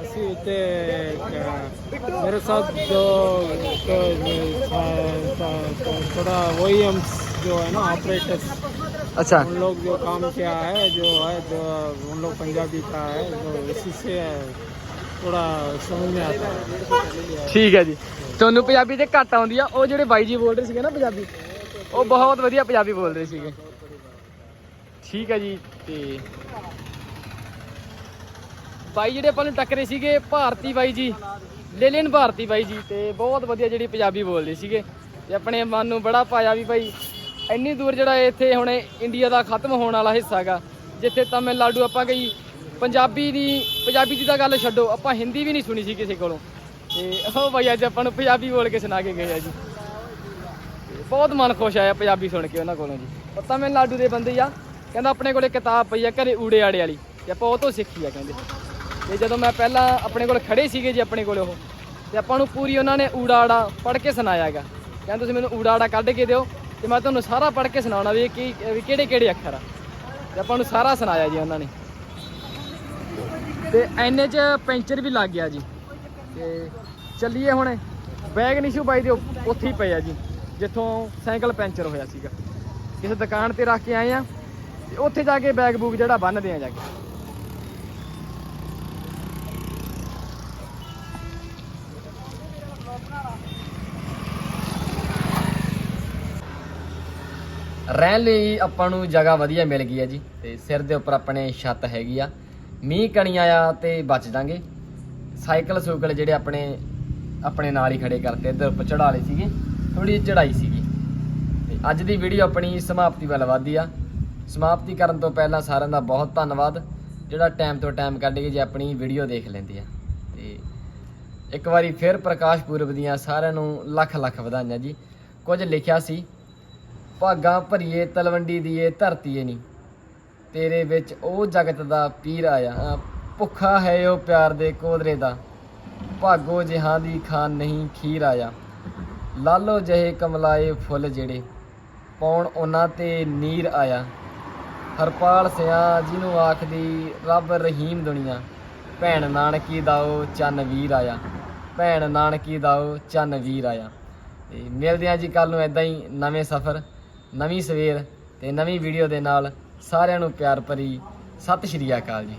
ਅਸੀਂ ਤੇ मेरे साथ जो थोड़ा वही हम जो है ना ऑपरेटर्स अच्छा उन लोग जो काम किया है जो है जो उन लोग पंजाबी का है जो इसी से थोड़ा समझ में आता है ਠੀਕ ਹੈ ਜੀ ਤੁਹਾਨੂੰ ਪੰਜਾਬੀ ਤੇ ਘੱਟ ਆਉਂਦੀ ਆ ਉਹ ਜਿਹੜੇ ਬਾਈ ਜੀ ਬੋਲ ਰਹੇ ਸੀਗੇ ਨਾ ਪੰਜਾਬੀ ਉਹ ਬਹੁਤ ਵਧੀਆ ਪੰਜਾਬੀ ਬੋਲ ਰਹੇ ਸੀਗੇ ਠੀਕ ਹੈ ਜੀ ਤੇ ਬਾਈ ਜਿਹੜੇ ਆਪਾਂ ਨੂੰ ਟੱਕਰੇ ਸੀਗੇ, ਭਾਰਤੀ ਬਾਈ ਜੀ, ਲੇਲਨ ਭਾਰਤੀ ਬਾਈ ਜੀ ਤੇ ਬਹੁਤ ਵਧੀਆ ਜਿਹੜੀ ਪੰਜਾਬੀ ਬੋਲਦੇ ਸੀਗੇ ਤੇ ਆਪਣੇ ਮਨ ਨੂੰ ਬੜਾ ਪਾਇਆ ਵੀ ਭਾਈ ਇੰਨੀ ਦੂਰ ਜਿਹੜਾ ਇੱਥੇ ਹੁਣ ਇੰਡੀਆ ਦਾ ਖਤਮ ਹੋਣ ਵਾਲਾ ਹਿੱਸਾ ਗਾ, ਜਿੱਥੇ ਤਾਮਿਲਨਾਡੂ ਆਪਾਂ ਗਈ ਪੰਜਾਬੀ ਦੀ ਪੰਜਾਬੀ ਦੀ ਤਾਂ ਗੱਲ ਛੱਡੋ, ਆਪਾਂ ਹਿੰਦੀ ਵੀ ਨਹੀਂ ਸੁਣੀ ਸੀ ਕਿਸੇ ਕੋਲੋਂ। ਤੇ ਉਹ ਬਾਈ ਅੱਜ ਆਪਾਂ ਨੂੰ ਪੰਜਾਬੀ ਬੋਲ ਕੇ ਸੁਣਾ ਕੇ ਗਏ ਆ ਜੀ। ਤੇ ਬਹੁਤ ਮਨ ਖੁਸ਼ ਆਇਆ ਪੰਜਾਬੀ ਸੁਣ ਕੇ ਉਹਨਾਂ ਕੋਲੋਂ ਜੀ। ਉਹ ਤਾਮਿਲਨਾਡੂ ਦੇ ਬੰਦੇ ਆ, ਕਹਿੰਦਾ ਆਪਣੇ ਕੋਲੇ ਕਿਤਾਬ ਪਈ ਆ ਘਰੇ ਊੜੇ ਆੜੇ ਵਾਲੀ, ਤੇ ਆਪਾਂ ਉਹ ਤੋਂ ਸਿੱਖੀ ਆ ਕਹਿੰਦੇ। ਤੇ ਜਦੋਂ ਮੈਂ ਪਹਿਲਾਂ ਆਪਣੇ ਕੋਲ ਖੜੇ ਸੀਗੇ ਜੀ ਆਪਣੇ ਕੋਲ ਉਹ, ਤੇ ਆਪਾਂ ਨੂੰ ਪੂਰੀ ਉਹਨਾਂ ਨੇ ਊੜਾ ਪੜ੍ਹ ਕੇ ਸੁਣਾਇਆਗਾ ਕਹਿੰਦੇ ਤੁਸੀਂ ਮੈਨੂੰ ਊੜਾ ਆੜਾ ਕੱਢ ਕੇ ਦਿਓ ਤੇ ਮੈਂ ਤੁਹਾਨੂੰ ਸਾਰਾ ਪੜ੍ਹ ਕੇ ਸੁਣਾਉਣਾ ਵੀ ਕੀ ਵੀ ਕਿਹੜੇ ਕਿਹੜੇ ਅੱਖਰ ਆ। ਤੇ ਆਪਾਂ ਨੂੰ ਸਾਰਾ ਸੁਣਾਇਆ ਜੀ ਉਹਨਾਂ ਨੇ। ਤੇ ਐਨੇ ਚ ਪੈਂਚਰ ਵੀ ਲੱਗ ਗਿਆ ਜੀ। ਤੇ ਚੱਲੀਏ ਹੁਣ, ਬੈਗ ਨਿਸ਼ੂ ਬਾਈ ਦੇ ਉ- ਉੱਥੇ ਹੀ ਪਏ ਆ ਜੀ, ਜਿੱਥੋਂ ਸਾਈਕਲ ਪੈਂਚਰ ਹੋਇਆ ਸੀਗਾ। ਕਿਸੇ ਦੁਕਾਨ ਤੇ ਰੱਖ ਕੇ ਆਏ ਆ, ਤੇ ਉੱਥੇ ਜਾ ਕੇ ਬੈਗ ਬੂਗ ਜਿਹੜਾ ਬੰਨਦੇ ਆ ਜਾ ਕੇ। ਰਹਿਣ ਲਈ ਆਪਾਂ ਨੂੰ ਜਗ੍ਹਾ ਵਧੀਆ ਮਿਲ ਗਈ ਹੈ ਜੀ, ਤੇ ਸਿਰ ਦੇ ਉੱਪਰ ਆਪਣੇ ਛੱਤ ਹੈਗੀ ਆ। ਮੀਂਹ ਕਣੀਆਂ ਆ ਤੇ ਬਚ ਜਾਾਂਗੇ। ਸਾਈਕਲ ਸੂਕਲ ਜਿਹੜੇ ਆਪਣੇ ਆਪਣੇ ਨਾਲ ਹੀ ਖੜੇ ਕਰਤੇ, ਇੱਧਰ ਉੱਪਰ ਚੜਾ ਲਏ ਸੀਗੇ ਥੋੜੀ ਚੜਾਈ ਸੀਗੀ। ਤੇ ਅੱਜ ਦੀ ਵੀਡੀਓ ਆਪਣੀ ਸਮਾਪਤੀ ਵੱਲ ਵਧਦੀ ਆ। ਸਮਾਪਤੀ ਕਰਨ ਤੋਂ ਪਹਿਲਾਂ ਸਾਰਿਆਂ ਦਾ ਬਹੁਤ ਧੰਨਵਾਦ। ਜਿਹੜਾ ਟਾਈਮ ਤੋਂ ਟਾਈਮ ਕੱਢ ਕੇ ਜੇ ਆਪਣੀ ਵੀਡੀਓ ਦੇਖ ਲੈਂਦੇ ਆ। ਤੇ ਇੱਕ ਵਾਰੀ ਫਿਰ ਪ੍ਰਕਾਸ਼ ਪੁਰਬ ਦੀਆਂ ਸਾਰਿਆਂ ਨੂੰ ਲੱਖ ਲੱਖ ਵਧਾਈਆਂ ਜੀ। ਕੁਝ ਲਿਖਿਆ ਸੀ ਭਾਗਾਂ ਭਰੀਏ, ਤਲਵੰਡੀ ਦੀਏ, ਧਰਤੀਏ ਨਹੀਂ ਤੇਰੇ ਵਿੱਚ ਉਹ ਜਗਤ ਦਾ ਪੀਰ ਆਇਆ। ਅਹ ਭੁੱਖਾ ਹੈ ਉਹ ਪਿਆਰ ਦੇ ਕੋਦਰੇ ਦਾ। ਭਾਗੋ ਜਿਹਾਂ ਦੀ ਖਾਨ ਨਹੀਂ ਖੀਰ ਆਇਆ। ਲਾਲੋ ਜਹੇ ਕਮਲਾਏ ਫੁੱਲ ਜਿਹੜੇ, ਪੌਣ ਉਹਨਾਂ ਤੇ ਨੀਰ ਆਇਆ। ਹਰਪਾਲ ਸਿਆ ਜਿਹਨੂੰ ਆਖਦੀ, ਰੱਬ ਰਹੀਮ ਦੁਨੀਆ, ਭੈਣ ਨਾਨਕੀ ਦਾਓ ਚੰਨ ਵੀਰ ਆਇਆ। ਭੈਣ ਨਾਨਕੀ ਦਾਓ ਚੰਨ ਵੀਰ ਆਇਆ। ਤੇ ਮਿਲਦੇ ਹਾਂ ਜੀ ਕੱਲ ਨੂੰ ਇਦਾਂ ਹੀ ਨਵੇਂ ਸਫ਼ਰ। ਨਵੀਂ ਸਵੇਰ ਤੇ ਨਵੀਂ ਵੀਡੀਓ ਦੇ ਨਾਲ ਸਾਰਿਆਂ ਨੂੰ ਪਿਆਰ ਭਰੀ ਸਤਿ ਸ਼੍ਰੀ ਅਕਾਲ ਜੀ।